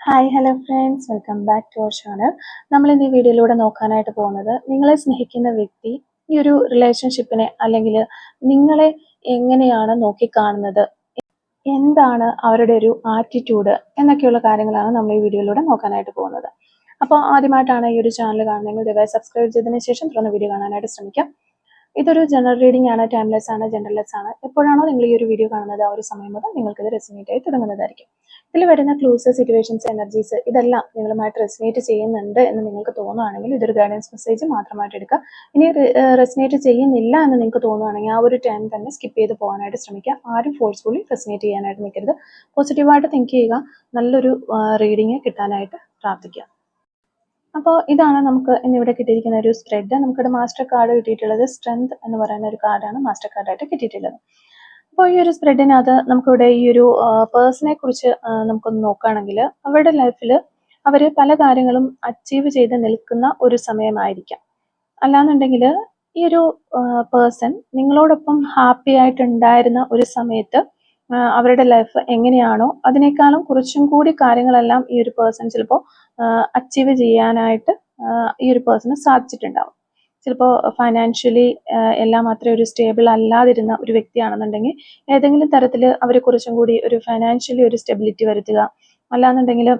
Hi hello friends welcome back to our channel നമ്മൾ ഇന്ന് ഈ വീഡിയോയിലൂടെ നോക്കാനായിട്ട് പോകുന്നത് നിങ്ങളെ സ്നേഹിക്കുന്ന വ്യക്തി ഈ ഒരു റിലേഷൻഷിപ്പിനെ അല്ലെങ്കിൽ നിങ്ങളെ എങ്ങനെയാണ് നോക്കിക്കാണുന്നത്? എന്താണ് അവരുടെ ഒരു ആറ്റിറ്റ്യൂഡ് എന്നൊക്കെയുള്ള കാര്യങ്ങളാണ് നമ്മൾ ഈ വീഡിയോയിലൂടെ നോക്കാനായിട്ട് പോകുന്നത്. അപ്പോൾ ആദ്യമായിട്ടാണ് ഈ ഒരു ചാനൽ കാണുന്നതെങ്കിൽ ദയവായി സബ്സ്ക്രൈബ് ചെയ്തതിന് ശേഷം തുറന്ന വീഡിയോ കാണാനായിട്ട് ശ്രമിക്കാം. ഇതൊരു ജനറൽ റീഡിംഗ് ആണ് ടൈംലെസ് ആണ് ജനറൽലെസ് ആണ്. എപ്പോഴാണോ നിങ്ങൾ ഈ ഒരു വീഡിയോ കാണുന്നത് ആ ഒരു സമയം മുതൽ നിങ്ങൾക്ക് ഇത് റെസിനേറ്റ് ആയി തുടങ്ങുന്നതായിരിക്കും. ഇതിൽ വരുന്ന ക്ലൂസ് സിറ്റുവേഷൻസ് എനർജീസ് ഇതെല്ലാം നിങ്ങളുമായിട്ട് റെസിനേറ്റ് ചെയ്യുന്നുണ്ട് എന്ന് നിങ്ങൾക്ക് തോന്നുകയാണെങ്കിൽ ഇതൊരു ഗൈഡൻസ് മെസ്സേജ് മാത്രമായിട്ട് എടുക്കുക. ഇനി റെസിനേറ്റ് ചെയ്യുന്നില്ല എന്ന് നിങ്ങൾക്ക് തോന്നുകയാണെങ്കിൽ ആ ഒരു ടൈം തന്നെ സ്കിപ്പ് ചെയ്ത് പോകാനായിട്ട് ശ്രമിക്കുക. ആരും ഫോഴ്സ്ഫുള്ളി റെസിനേറ്റ് ചെയ്യാനായിട്ട് നിൽക്കരുത്. പോസിറ്റീവായിട്ട് തിങ്ക് ചെയ്യുക. നല്ലൊരു റീഡിങ് കിട്ടാനായിട്ട് പ്രാർത്ഥിക്കുക. അപ്പോൾ ഇതാണ് നമുക്ക് ഇന്നിവിടെ കിട്ടിയിരിക്കുന്ന ഒരു സ്പ്രെഡ് നമുക്കിവിടെ മാസ്റ്റർ കാർഡ് കിട്ടിയിട്ടുള്ളത് സ്ട്രെങ്ത് എന്ന് പറയുന്ന ഒരു കാർഡാണ് മാസ്റ്റർ കാർഡായിട്ട് കിട്ടിയിട്ടുള്ളത്. അപ്പോൾ ഈ ഒരു സ്പ്രെഡിനകത്ത് നമുക്കിവിടെ ഈ ഒരു പേഴ്സണെ കുറിച്ച് നമുക്കൊന്ന് നോക്കുകയാണെങ്കിൽ അവരുടെ ലൈഫിൽ അവർ പല കാര്യങ്ങളും അച്ചീവ് ചെയ്ത് നിൽക്കുന്ന ഒരു സമയമായിരിക്കാം. അല്ലാന്നുണ്ടെങ്കിൽ ഈ ഒരു പേഴ്സൺ നിങ്ങളോടൊപ്പം ഹാപ്പി ആയിട്ടുണ്ടായിരുന്ന ഒരു സമയത്ത് അവരുടെ ലൈഫ് എങ്ങനെയാണോ അതിനേക്കാളും കുറച്ചും കൂടി കാര്യങ്ങളെല്ലാം ഈ ഒരു പേഴ്സൺ ചിലപ്പോൾ അച്ചീവ് ചെയ്യാനായിട്ട് ഈ ഒരു പേഴ്സണ് സാധിച്ചിട്ടുണ്ടാവും. ചിലപ്പോൾ ഫൈനാൻഷ്യലി എല്ലാം മാത്രമേ ഒരു സ്റ്റേബിൾ അല്ലാതിരുന്ന ഒരു വ്യക്തിയാണെന്നുണ്ടെങ്കിൽ ഏതെങ്കിലും തരത്തിൽ അവരെ കുറച്ചും കൂടി ഒരു ഫൈനാൻഷ്യലി ഒരു സ്റ്റെബിലിറ്റി വരുത്തുക. അല്ലാന്നുണ്ടെങ്കിൽ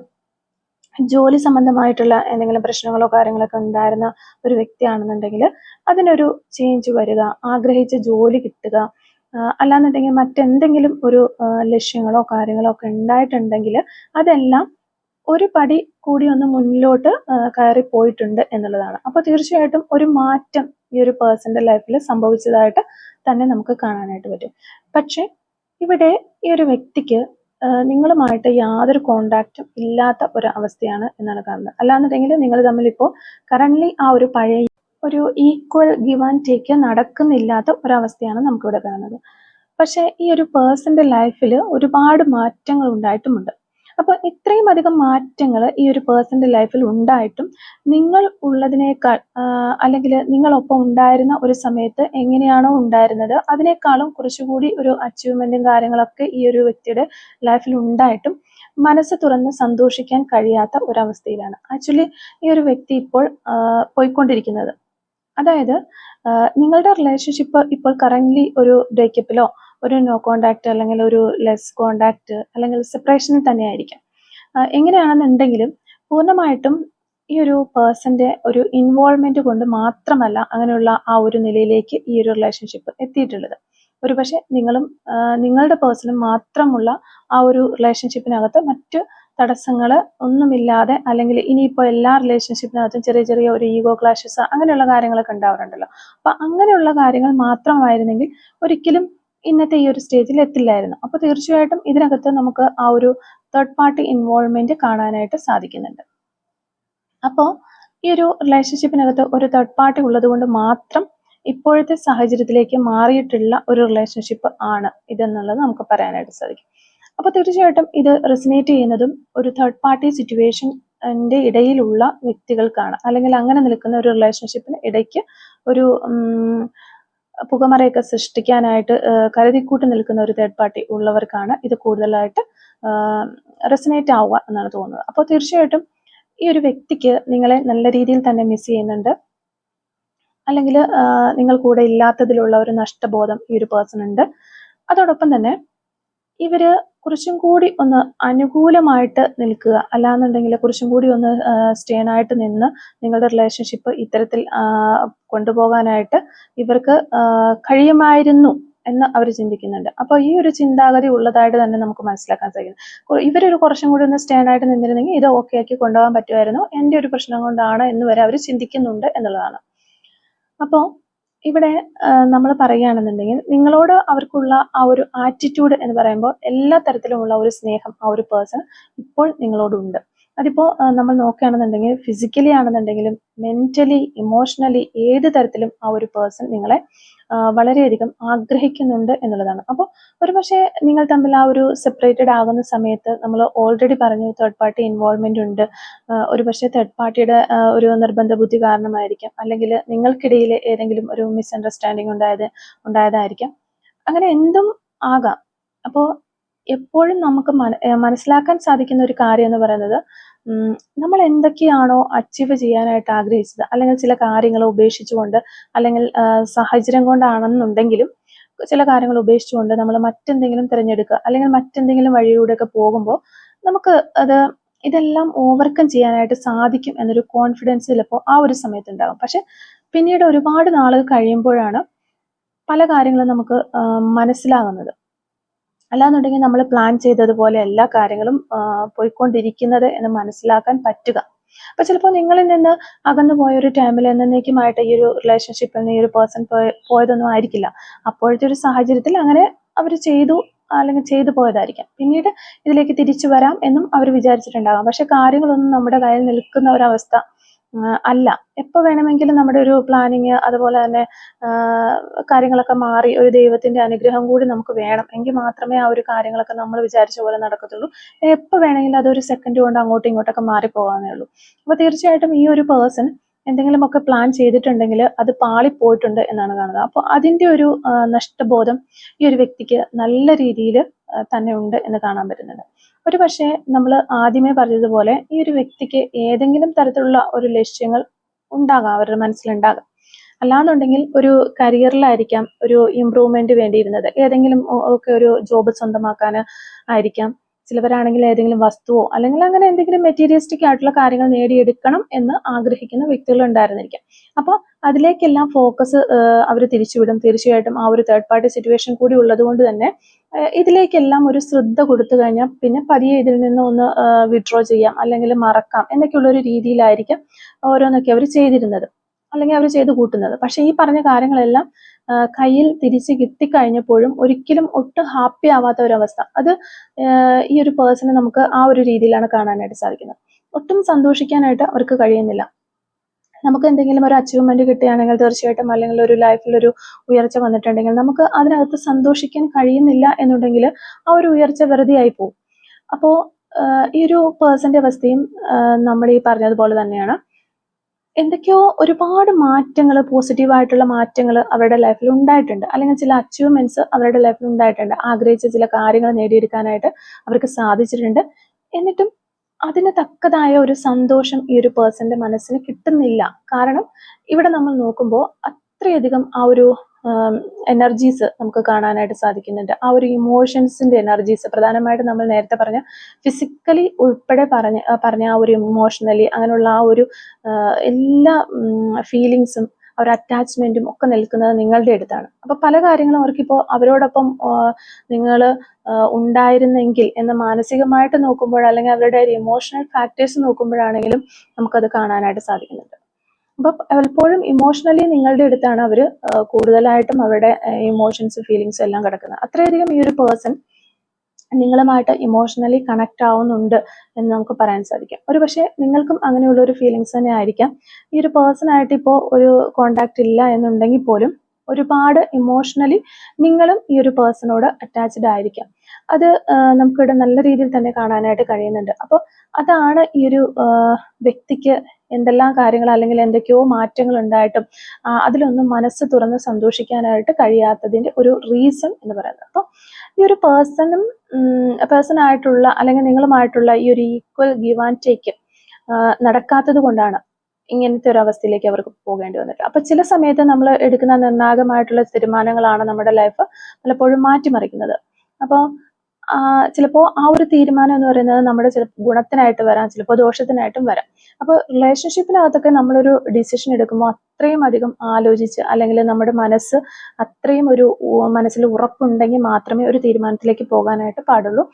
ജോലി സംബന്ധമായിട്ടുള്ള എന്തെങ്കിലും പ്രശ്നങ്ങളോ കാര്യങ്ങളൊക്കെ ഉണ്ടായിരുന്ന ഒരു വ്യക്തിയാണെന്നുണ്ടെങ്കിൽ അതിനൊരു ചേഞ്ച് വരിക ആഗ്രഹിച്ച ജോലി കിട്ടുക. അല്ലാന്നുണ്ടെങ്കിൽ മറ്റെന്തെങ്കിലും ഒരു ലക്ഷ്യങ്ങളോ കാര്യങ്ങളോ ഒക്കെ ഉണ്ടായിട്ടുണ്ടെങ്കിൽ അതെല്ലാം ഒരു പടി കൂടി ഒന്ന് മുന്നിലോട്ട് കയറി പോയിട്ടുണ്ട് എന്നുള്ളതാണ്. അപ്പോൾ തീർച്ചയായിട്ടും ഒരു മാറ്റം ഈ ഒരു പേഴ്സന്റെ ലൈഫിൽ സംഭവിച്ചതായിട്ട് തന്നെ നമുക്ക് കാണാനായിട്ട് പറ്റും. പക്ഷേ ഇവിടെ ഈ ഒരു വ്യക്തിക്ക് നിങ്ങളുമായിട്ട് യാതൊരു കോണ്ടാക്റ്റും ഇല്ലാത്ത ഒരു അവസ്ഥയാണ് എന്നാണ് കാണുന്നത്. അല്ലാന്നുണ്ടെങ്കിൽ നിങ്ങൾ തമ്മിൽ ഇപ്പോൾ കറന്റ് ആ ഒരു പഴയ ഒരു ഈക്വൽ ഗിവ് ആൻഡ് ടേക്ക് നടക്കുന്നില്ലാത്ത ഒരവസ്ഥയാണ് നമുക്കിവിടെ കാണുന്നത്. പക്ഷേ ഈ ഒരു പേഴ്സന്റെ ലൈഫിൽ ഒരുപാട് മാറ്റങ്ങൾ ഉണ്ടായിട്ടുമുണ്ട്. അപ്പോൾ ഇത്രയും അധികം മാറ്റങ്ങൾ ഈ ഒരു പേഴ്സന്റെ ലൈഫിൽ ഉണ്ടായിട്ടും നിങ്ങൾ ഉള്ളതിനേക്കാൾ അല്ലെങ്കിൽ നിങ്ങളൊപ്പം ഉണ്ടായിരുന്ന ഒരു സമയത്ത് എങ്ങനെയാണോ ഉണ്ടായിരുന്നത് അതിനേക്കാളും കുറച്ചുകൂടി ഒരു അച്ചീവ്മെന്റും കാര്യങ്ങളൊക്കെ ഈ ഒരു വ്യക്തിയുടെ ലൈഫിൽ ഉണ്ടായിട്ടും മനസ്സ് തുറന്ന് സന്തോഷിക്കാൻ കഴിയാത്ത ഒരവസ്ഥയിലാണ്. ആക്ച്വലി ഈ ഒരു വ്യക്തി ഇപ്പോൾ പോയിക്കൊണ്ടിരിക്കുന്നത്. അതായത് നിങ്ങളുടെ റിലേഷൻഷിപ്പ് ഇപ്പോൾ കറന്റ് ഒരു ബ്രേക്കപ്പിലോ ഒരു നോ കോണ്ടാക്ട് അല്ലെങ്കിൽ ഒരു ലെസ് കോണ്ടാക്ട് അല്ലെങ്കിൽ സെപ്പറേഷനിൽ തന്നെയായിരിക്കാം. എങ്ങനെയാണെന്നുണ്ടെങ്കിലും പൂർണമായിട്ടും ഈ ഒരു പേഴ്സന്റെ ഒരു ഇൻവോൾവ്മെന്റ് കൊണ്ട് മാത്രമല്ല അങ്ങനെയുള്ള ആ ഒരു നിലയിലേക്ക് ഈ ഒരു റിലേഷൻഷിപ്പ് എത്തിയിട്ടുള്ളത്. ഒരുപക്ഷെ നിങ്ങളും നിങ്ങളുടെ പേഴ്സണും മാത്രമുള്ള ആ ഒരു റിലേഷൻഷിപ്പിനകത്ത് മറ്റ് തടസ്സങ്ങൾ ഒന്നുമില്ലാതെ അല്ലെങ്കിൽ ഇനിയിപ്പോൾ എല്ലാ റിലേഷൻഷിപ്പിനകത്തും ചെറിയ ചെറിയ ഒരു ഈഗോ ക്ലാഷസ് അങ്ങനെയുള്ള കാര്യങ്ങളൊക്കെ ഉണ്ടാവാറുണ്ടല്ലോ. അപ്പൊ അങ്ങനെയുള്ള കാര്യങ്ങൾ മാത്രമായിരുന്നെങ്കിൽ ഒരിക്കലും ഇന്നത്തെ ഈ ഒരു സ്റ്റേജിൽ എത്തില്ലായിരുന്നു. അപ്പോൾ തീർച്ചയായിട്ടും ഇതിനകത്ത് നമുക്ക് ആ ഒരു തേർഡ് പാർട്ടി ഇൻവോൾവ്മെന്റ് കാണാനായിട്ട് സാധിക്കുന്നുണ്ട്. അപ്പോൾ ഈ ഒരു റിലേഷൻഷിപ്പിനകത്ത് ഒരു തേർഡ് പാർട്ടി ഉള്ളത് കൊണ്ട് മാത്രം ഇപ്പോഴത്തെ സാഹചര്യത്തിലേക്ക് മാറിയിട്ടുള്ള ഒരു റിലേഷൻഷിപ്പ് ആണ് ഇതെന്നുള്ളത് നമുക്ക് പറയാനായിട്ട് സാധിക്കും. അപ്പോൾ തീർച്ചയായിട്ടും ഇത് റെസിനേറ്റ് ചെയ്യുന്നതും ഒരു തേർഡ് പാർട്ടി സിറ്റുവേഷന്റെ ഇടയിലുള്ള വ്യക്തികൾക്കാണ്. അല്ലെങ്കിൽ അങ്ങനെ നിൽക്കുന്ന ഒരു റിലേഷൻഷിപ്പിന് ഇടയ്ക്ക് ഒരു പുകമറയൊക്കെ സൃഷ്ടിക്കാനായിട്ട് കരുതിക്കൂട്ടി നിൽക്കുന്ന ഒരു തേർഡ് പാർട്ടി ഉള്ളവർക്കാണ് ഇത് കൂടുതലായിട്ട് റെസിനേറ്റ് ആവുക എന്നാണ് തോന്നുന്നത്. അപ്പോൾ തീർച്ചയായിട്ടും ഈ ഒരു വ്യക്തിക്ക് നിങ്ങളെ നല്ല രീതിയിൽ തന്നെ മിസ് ചെയ്യുന്നുണ്ട്. അല്ലെങ്കിൽ നിങ്ങൾ കൂടെ ഇല്ലാത്തതിലുള്ള ഒരു നഷ്ടബോധം ഈ ഒരു പേഴ്സൺ ഉണ്ട്. അതോടൊപ്പം തന്നെ ഇവർ കുറച്ചും കൂടി ഒന്ന് അനുകൂലമായിട്ട് നിൽക്കുക. അല്ലാന്നുണ്ടെങ്കിൽ കുറച്ചും കൂടി ഒന്ന് സ്റ്റേൺ ആയിട്ട് നിന്ന് നിങ്ങളുടെ റിലേഷൻഷിപ്പ് ഇത്തരത്തിൽ കൊണ്ടുപോകാനായിട്ട് ഇവർക്ക് കഴിയുമായിരുന്നു എന്ന് അവർ ചിന്തിക്കുന്നുണ്ട്. അപ്പോൾ ഈ ഒരു ചിന്താഗതി ഉള്ളതായിട്ട് തന്നെ നമുക്ക് മനസ്സിലാക്കാൻ സാധിക്കും. ഇവരൊരു കുറച്ചും കൂടി ഒന്ന് സ്റ്റേൺ ആയിട്ട് നിന്നിരുന്നെങ്കിൽ ഇത് ഓക്കെ ആക്കി കൊണ്ടുപോകാൻ പറ്റുമായിരുന്നു. എന്റെ ഒരു പ്രശ്നം കൊണ്ടാണ് എന്ന് വരെ അവർ ചിന്തിക്കുന്നുണ്ട് എന്നുള്ളതാണ്. അപ്പോൾ ഇവിടെ നമ്മൾ പറയുകയാണെന്നുണ്ടെങ്കിൽ നിങ്ങളോട് അവർക്കുള്ള ആ ഒരു ആറ്റിറ്റ്യൂഡ് എന്ന് പറയുമ്പോൾ എല്ലാ തരത്തിലുമുള്ള ഒരു സ്നേഹം ആ ഒരു പേഴ്സൺ ഇപ്പോൾ നിങ്ങളോടുണ്ട്. അതിപ്പോൾ നമ്മൾ നോക്കുകയാണെന്നുണ്ടെങ്കിൽ ഫിസിക്കലി ആണെന്നുണ്ടെങ്കിലും മെന്റലി ഇമോഷണലി ഏത് തരത്തിലും ആ ഒരു പേഴ്സൺ നിങ്ങളെ വളരെയധികം ആഗ്രഹിക്കുന്നുണ്ട് എന്നുള്ളതാണ്. അപ്പോൾ ഒരുപക്ഷെ നിങ്ങൾ തമ്മിൽ ആ ഒരു സെപ്പറേറ്റഡ് ആകുന്ന സമയത്ത് നമ്മൾ ഓൾറെഡി പറഞ്ഞു തേർഡ് പാർട്ടി ഇൻവോൾവ്മെന്റ് ഉണ്ട്. ഒരുപക്ഷെ തേർഡ് പാർട്ടിയുടെ ഒരു നിർബന്ധ ബുദ്ധി കാരണമായിരിക്കാം. അല്ലെങ്കിൽ നിങ്ങൾക്കിടയിൽ ഏതെങ്കിലും ഒരു മിസ്അണ്ടർസ്റ്റാൻഡിങ് ഉണ്ടായത് ഉണ്ടായതായിരിക്കാം. അങ്ങനെ എന്തും ആകാം. അപ്പോൾ എപ്പോഴും നമുക്ക് മനസ്സിലാക്കാൻ സാധിക്കുന്ന ഒരു കാര്യം എന്ന് പറയുന്നത് നമ്മൾ എന്തൊക്കെയാണോ അച്ചീവ് ചെയ്യാനായിട്ട് ആഗ്രഹിച്ചത് അല്ലെങ്കിൽ ചില കാര്യങ്ങൾ ഉപേക്ഷിച്ചുകൊണ്ട് അല്ലെങ്കിൽ സാഹചര്യം കൊണ്ടാണെന്നുണ്ടെങ്കിലും ചില കാര്യങ്ങൾ ഉപേക്ഷിച്ചുകൊണ്ട് നമ്മൾ മറ്റെന്തെങ്കിലും തിരഞ്ഞെടുക്കുക അല്ലെങ്കിൽ മറ്റെന്തെങ്കിലും വഴിയിലൂടെയൊക്കെ പോകുമ്പോൾ നമുക്ക് അത് ഇതെല്ലാം ഓവർകം ചെയ്യാനായിട്ട് സാധിക്കും എന്നൊരു കോൺഫിഡൻസ് ചിലപ്പോൾ ആ ഒരു സമയത്ത് ഉണ്ടാകും പക്ഷെ പിന്നീട് ഒരുപാട് നാളുകൾ കഴിയുമ്പോഴാണ് പല കാര്യങ്ങളും നമുക്ക് മനസ്സിലാകുന്നത്. അല്ലാന്നുണ്ടെങ്കിൽ നമ്മൾ പ്ലാൻ ചെയ്തതുപോലെ എല്ലാ കാര്യങ്ങളും പോയിക്കൊണ്ടിരിക്കുന്നത് എന്ന് മനസ്സിലാക്കാൻ പറ്റുക. അപ്പൊ ചിലപ്പോൾ നിങ്ങളിൽ നിന്ന് അകന്നു പോയ ഒരു ടൈമിൽ എന്നേക്കുമായിട്ട് ഈ ഒരു റിലേഷൻഷിപ്പിൽ നിന്ന് ഈ ഒരു പേഴ്സൺ പോയതൊന്നും ആയിരിക്കില്ല. അപ്പോഴത്തെ ഒരു സാഹചര്യത്തിൽ അങ്ങനെ അവർ ചെയ്തു അല്ലെങ്കിൽ ചെയ്തു പോയതായിരിക്കാം. പിന്നീട് ഇതിലേക്ക് തിരിച്ചു വരാം എന്നും അവർ വിചാരിച്ചിട്ടുണ്ടാകാം. പക്ഷെ കാര്യങ്ങളൊന്നും നമ്മുടെ കയ്യിൽ നിൽക്കുന്ന ഒരവസ്ഥ അല്ല. എപ്പോൾ വേണമെങ്കിലും നമ്മുടെ ഒരു പ്ലാനിങ് അതുപോലെ തന്നെ കാര്യങ്ങളൊക്കെ മാറി ഒരു ദൈവത്തിന്റെ അനുഗ്രഹം കൂടി നമുക്ക് വേണം. എങ്കിൽ മാത്രമേ ആ ഒരു കാര്യങ്ങളൊക്കെ നമ്മൾ വിചാരിച്ച പോലെ നടക്കത്തുള്ളൂ. എപ്പോൾ വേണമെങ്കിലും അതൊരു സെക്കൻഡ് കൊണ്ട് അങ്ങോട്ടും ഇങ്ങോട്ടൊക്കെ മാറിപ്പോകാനേ ഉള്ളൂ. അപ്പോൾ തീർച്ചയായിട്ടും ഈ ഒരു പേഴ്സൺ എന്തെങ്കിലുമൊക്കെ പ്ലാൻ ചെയ്തിട്ടുണ്ടെങ്കിൽ അത് പാളിപ്പോയിട്ടുണ്ട് എന്നാണ് കാണുന്നത്. അപ്പോൾ അതിന്റെ ഒരു നഷ്ടബോധം ഈ ഒരു വ്യക്തിക്ക് നല്ല രീതിയിൽ തന്നെ ഉണ്ട് എന്ന് കാണാൻ പറ്റുന്നുണ്ട്. ഒരു പക്ഷേ നമ്മൾ ആദ്യമേ പറഞ്ഞതുപോലെ ഈ ഒരു വ്യക്തിക്ക് ഏതെങ്കിലും തരത്തിലുള്ള ഒരു ലക്ഷ്യങ്ങൾ ഉണ്ടാകാം അവരുടെ മനസ്സിലുണ്ടാകാം. അല്ലാന്നുണ്ടെങ്കിൽ ഒരു കരിയറിലായിരിക്കാം ഒരു ഇമ്പ്രൂവ്മെന്റ് വേണ്ടിയിരുന്നത്. ഏതെങ്കിലും ഒക്കെ ഒരു ജോബ് സ്വന്തമാക്കാൻ ആയിരിക്കാം. ചിലവരാണെങ്കിൽ ഏതെങ്കിലും വസ്തുവോ അല്ലെങ്കിൽ അങ്ങനെ എന്തെങ്കിലും മെറ്റീരിയലിസ്റ്റിക് ആയിട്ടുള്ള കാര്യങ്ങൾ നേടിയെടുക്കണം എന്ന് ആഗ്രഹിക്കുന്ന വ്യക്തികൾ ഉണ്ടായിരുന്നിരിക്കാം. അപ്പോൾ അതിലേക്കെല്ലാം ഫോക്കസ് അവർ തിരിച്ചുവിടും. തീർച്ചയായിട്ടും ആ ഒരു തേർഡ് പാർട്ടി സിറ്റുവേഷൻ കൂടി ഉള്ളത് കൊണ്ട് തന്നെ ഇതിലേക്കെല്ലാം ഒരു ശ്രദ്ധ കൊടുത്തു കഴിഞ്ഞാൽ പിന്നെ പതിയെ ഇതിൽ നിന്ന് ഒന്ന് വിഡ്രോ ചെയ്യാം അല്ലെങ്കിൽ മറക്കാം എന്നൊക്കെയുള്ള ഒരു രീതിയിലായിരിക്കും ഓരോന്നൊക്കെ അവർ ചെയ്തിരുന്നത്. അല്ലെങ്കിൽ അവർ ചെയ്ത് കൂട്ടുന്നത്. പക്ഷേ ഈ പറഞ്ഞ കാര്യങ്ങളെല്ലാം കയ്യിൽ തിരിച്ച് കിട്ടിക്കഴിഞ്ഞപ്പോഴും ഒരിക്കലും ഒട്ടും ഹാപ്പി ആവാത്ത ഒരവസ്ഥ. അത് ഈ ഒരു പേഴ്സണെ നമുക്ക് ആ ഒരു രീതിയിലാണ് കാണാനായിട്ട് സാധിക്കുന്നത്. ഒട്ടും സന്തോഷിക്കാനായിട്ട് അവർക്ക് കഴിയുന്നില്ല. നമുക്ക് എന്തെങ്കിലും ഒരു അച്ചീവ്മെന്റ് കിട്ടുകയാണെങ്കിൽ തീർച്ചയായിട്ടും അല്ലെങ്കിൽ ഒരു ലൈഫിൽ ഒരു ഉയർച്ച വന്നിട്ടുണ്ടെങ്കിൽ നമുക്ക് അതിനകത്ത് സന്തോഷിക്കാൻ കഴിയുന്നില്ല എന്നുണ്ടെങ്കിൽ ആ ഒരു ഉയർച്ച വെറുതെ ആയി പോകും അപ്പോൾ ഈ ഒരു പേഴ്സന്റെ അവസ്ഥയും നമ്മൾ ഈ പറഞ്ഞതുപോലെ തന്നെയാണ്. എന്തൊക്കെയോ ഒരുപാട് മാറ്റങ്ങൾ പോസിറ്റീവായിട്ടുള്ള മാറ്റങ്ങൾ അവരുടെ ലൈഫിൽ ഉണ്ടായിട്ടുണ്ട്. അല്ലെങ്കിൽ ചില അച്ചീവ്മെന്റ്സ് അവരുടെ ലൈഫിൽ ഉണ്ടായിട്ടുണ്ട്. ആഗ്രഹിച്ച ചില കാര്യങ്ങൾ നേടിയെടുക്കാനായിട്ട് അവർക്ക് സാധിച്ചിട്ടുണ്ട്. എന്നിട്ടും അതിന് തക്കതായ ഒരു സന്തോഷം ഈ ഒരു പേഴ്സന്റെ മനസ്സിന് കിട്ടുന്നില്ല. കാരണം ഇവിടെ നമ്മൾ നോക്കുമ്പോൾ അത്രയധികം ആ ഒരു എനർജീസ് നമുക്ക് കാണാനായിട്ട് സാധിക്കുന്നുണ്ട്. ആ ഒരു ഇമോഷൻസിന്റെ എനർജീസ് പ്രധാനമായിട്ടും നമ്മൾ നേരത്തെ പറഞ്ഞ ഫിസിക്കലി ഉൾപ്പെടെ പറഞ്ഞ പറഞ്ഞ ആ ഒരു ഇമോഷണലി അങ്ങനെയുള്ള ആ ഒരു എല്ലാ ഫീലിങ്സും ഒരു അറ്റാച്ച്മെന്റും ഒക്കെ നിൽക്കുന്നത് നിങ്ങളുടെ അടുത്താണ്. അപ്പോൾ പല കാര്യങ്ങളും അവർക്കിപ്പോൾ അവരോടൊപ്പം നിങ്ങൾ ഉണ്ടായിരുന്നെങ്കിൽ എന്ന് മാനസികമായിട്ട് നോക്കുമ്പോൾ അല്ലെങ്കിൽ അവരുടെ ഒരു ഇമോഷണൽ ഫാക്ടേഴ്സ് നോക്കുമ്പോഴാണെങ്കിലും നമുക്കത് കാണാനായിട്ട് സാധിക്കുന്നുണ്ട്. അപ്പൊ പലപ്പോഴും ഇമോഷണലി നിങ്ങളുടെ അടുത്താണ് അവർ കൂടുതലായിട്ടും അവരുടെ ഇമോഷൻസ് ഫീലിങ്സ് എല്ലാം കിടക്കുന്നത്. അത്രയധികം ഈ ഒരു പേഴ്സൺ നിങ്ങളുമായിട്ട് ഇമോഷണലി കണക്ട് ആവുന്നുണ്ട് എന്ന് നമുക്ക് പറയാൻ സാധിക്കും. ഒരു പക്ഷേ നിങ്ങൾക്കും അങ്ങനെയുള്ള ഒരു ഫീലിങ്സ് തന്നെ ആയിരിക്കാം. ഈ ഒരു പേഴ്സണായിട്ട് ഇപ്പോൾ ഒരു കോണ്ടാക്ട് ഇല്ല എന്നുണ്ടെങ്കിൽ പോലും ഒരുപാട് ഇമോഷണലി നിങ്ങളും ഈ ഒരു പേഴ്സണോട് അറ്റാച്ച്ഡ് ആയിരിക്കാം. അത് നമുക്കിവിടെ നല്ല രീതിയിൽ തന്നെ കാണാനായിട്ട് കഴിയുന്നുണ്ട്. അപ്പോൾ അതാണ് ഈ ഒരു വ്യക്തിക്ക് എന്തെല്ലാം കാര്യങ്ങൾ അല്ലെങ്കിൽ എന്തൊക്കെയോ മാറ്റങ്ങൾ ഉണ്ടായിട്ടും അതിലൊന്നും മനസ്സ് തുറന്ന് സന്തോഷിക്കാനായിട്ട് കഴിയാത്തതിന്റെ ഒരു റീസൺ എന്ന് പറയുന്നത്. അപ്പോൾ ഈ ഒരു പേഴ്സണും പേഴ്സണായിട്ടുള്ള അല്ലെങ്കിൽ നിങ്ങളുമായിട്ടുള്ള ഈ ഒരു ഈക്വൽ ഗിവ് ആൻഡ് ടേക്ക് നടക്കാത്തത് കൊണ്ടാണ് ഇങ്ങനത്തെ ഒരു അവസ്ഥയിലേക്ക് അവർക്ക് പോകേണ്ടി വന്നിട്ട് അപ്പൊ ചില സമയത്ത് നമ്മൾ എടുക്കുന്ന നിർണായകമായിട്ടുള്ള തീരുമാനങ്ങളാണ് നമ്മുടെ ലൈഫ് പലപ്പോഴും മാറ്റിമറിക്കുന്നത്. അപ്പോൾ ചിലപ്പോൾ ആ ഒരു തീരുമാനം എന്ന് പറയുന്നത് നമ്മുടെ ചില ഗുണത്തിനായിട്ട് വരാം ചിലപ്പോൾ ദോഷത്തിനായിട്ടും വരാം. അപ്പോൾ റിലേഷൻഷിപ്പിനകത്തൊക്കെ നമ്മളൊരു ഡിസിഷൻ എടുക്കുമ്പോൾ അത്രയും അധികം ആലോചിച്ച് അല്ലെങ്കിൽ നമ്മുടെ മനസ്സ് അത്രയും ഒരു മനസ്സിൽ ഉറപ്പുണ്ടെങ്കിൽ മാത്രമേ ഒരു തീരുമാനത്തിലേക്ക് പോകാനായിട്ട് പാടുള്ളൂ.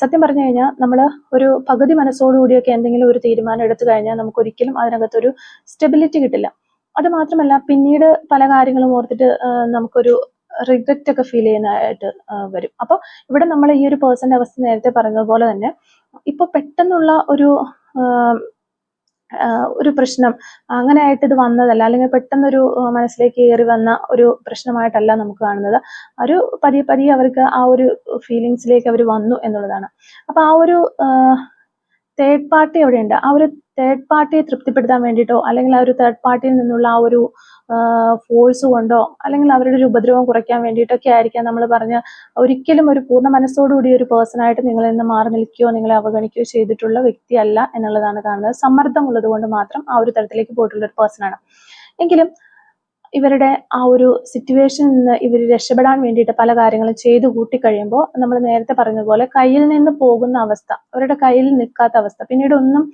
സത്യം പറഞ്ഞു കഴിഞ്ഞാൽ നമ്മൾ ഒരു പകുതി മനസ്സോടുകൂടിയൊക്കെ എന്തെങ്കിലും ഒരു തീരുമാനം എടുത്തു കഴിഞ്ഞാൽ നമുക്ക് ഒരിക്കലും അതിനകത്തൊരു സ്റ്റെബിലിറ്റി കിട്ടില്ല. അത് മാത്രമല്ല പിന്നീട് പല കാര്യങ്ങളും ഓർത്തിട്ട് നമുക്കൊരു റിഗ്രറ്റ് ഒക്കെ ഫീൽ ചെയ്യുന്നതായിട്ട് വരും. അപ്പോൾ ഇവിടെ നമ്മൾ ഈ ഒരു പേഴ്സന്റെ അവസ്ഥ നേരത്തെ പറഞ്ഞതുപോലെ തന്നെ ഇപ്പോൾ പെട്ടെന്നുള്ള ഒരു ഒരു പ്രശ്നം അങ്ങനെ ആയിട്ട് ഇത് വന്നതല്ല അല്ലെങ്കിൽ പെട്ടെന്നൊരു മനസ്സിലേക്ക് കയറി വന്ന ഒരു പ്രശ്നമായിട്ടല്ല നമുക്ക് കാണുന്നത്. ഒരു പതിയെ പതിയെ അവർക്ക് ആ ഒരു ഫീലിങ്സിലേക്ക് അവർ വന്നു എന്നുള്ളതാണ്. അപ്പോൾ ആ ഒരു തേർഡ് പാർട്ടി അവിടെയുണ്ട് ആ ഒരു തേർഡ് പാർട്ടിയെ തൃപ്തിപ്പെടുത്താൻ വേണ്ടിയിട്ടോ അല്ലെങ്കിൽ ആ ഒരു തേർഡ് പാർട്ടിയിൽ നിന്നുള്ള ആ ഒരു ഫോഴ്സ് കൊണ്ടോ അല്ലെങ്കിൽ അവരുടെ ഒരു ഉപദ്രവം കുറയ്ക്കാൻ വേണ്ടിയിട്ടൊക്കെ ആയിരിക്കാം നമ്മൾ പറഞ്ഞ ഒരിക്കലും ഒരു പൂർണ മനസ്സോടുകൂടി ഒരു പേഴ്സണായിട്ട് നിങ്ങളിൽ നിന്ന് മാറി നിൽക്കുകയോ നിങ്ങളെ അവഗണിക്കുകയോ ചെയ്തിട്ടുള്ള വ്യക്തിയല്ല എന്നുള്ളതാണ് കാണുന്നത്. സമ്മർദ്ദം ഉള്ളത് കൊണ്ട് മാത്രം ആ ഒരു തരത്തിലേക്ക് പോയിട്ടുള്ള ഒരു പേഴ്സണാണ് എങ്കിലും ഇവരുടെ ആ ഒരു സിറ്റുവേഷനിൽ നിന്ന് ഇവർ രക്ഷപ്പെടാൻ വേണ്ടിയിട്ട് പല കാര്യങ്ങളും ചെയ്തു കൂട്ടി കഴിയുമ്പോൾ നമ്മൾ നേരത്തെ പറഞ്ഞതുപോലെ കയ്യിൽ നിന്ന് പോകുന്ന അവസ്ഥ അവരുടെ കയ്യിൽ നിൽക്കാത്ത അവസ്ഥ. പിന്നീട് ഒന്നും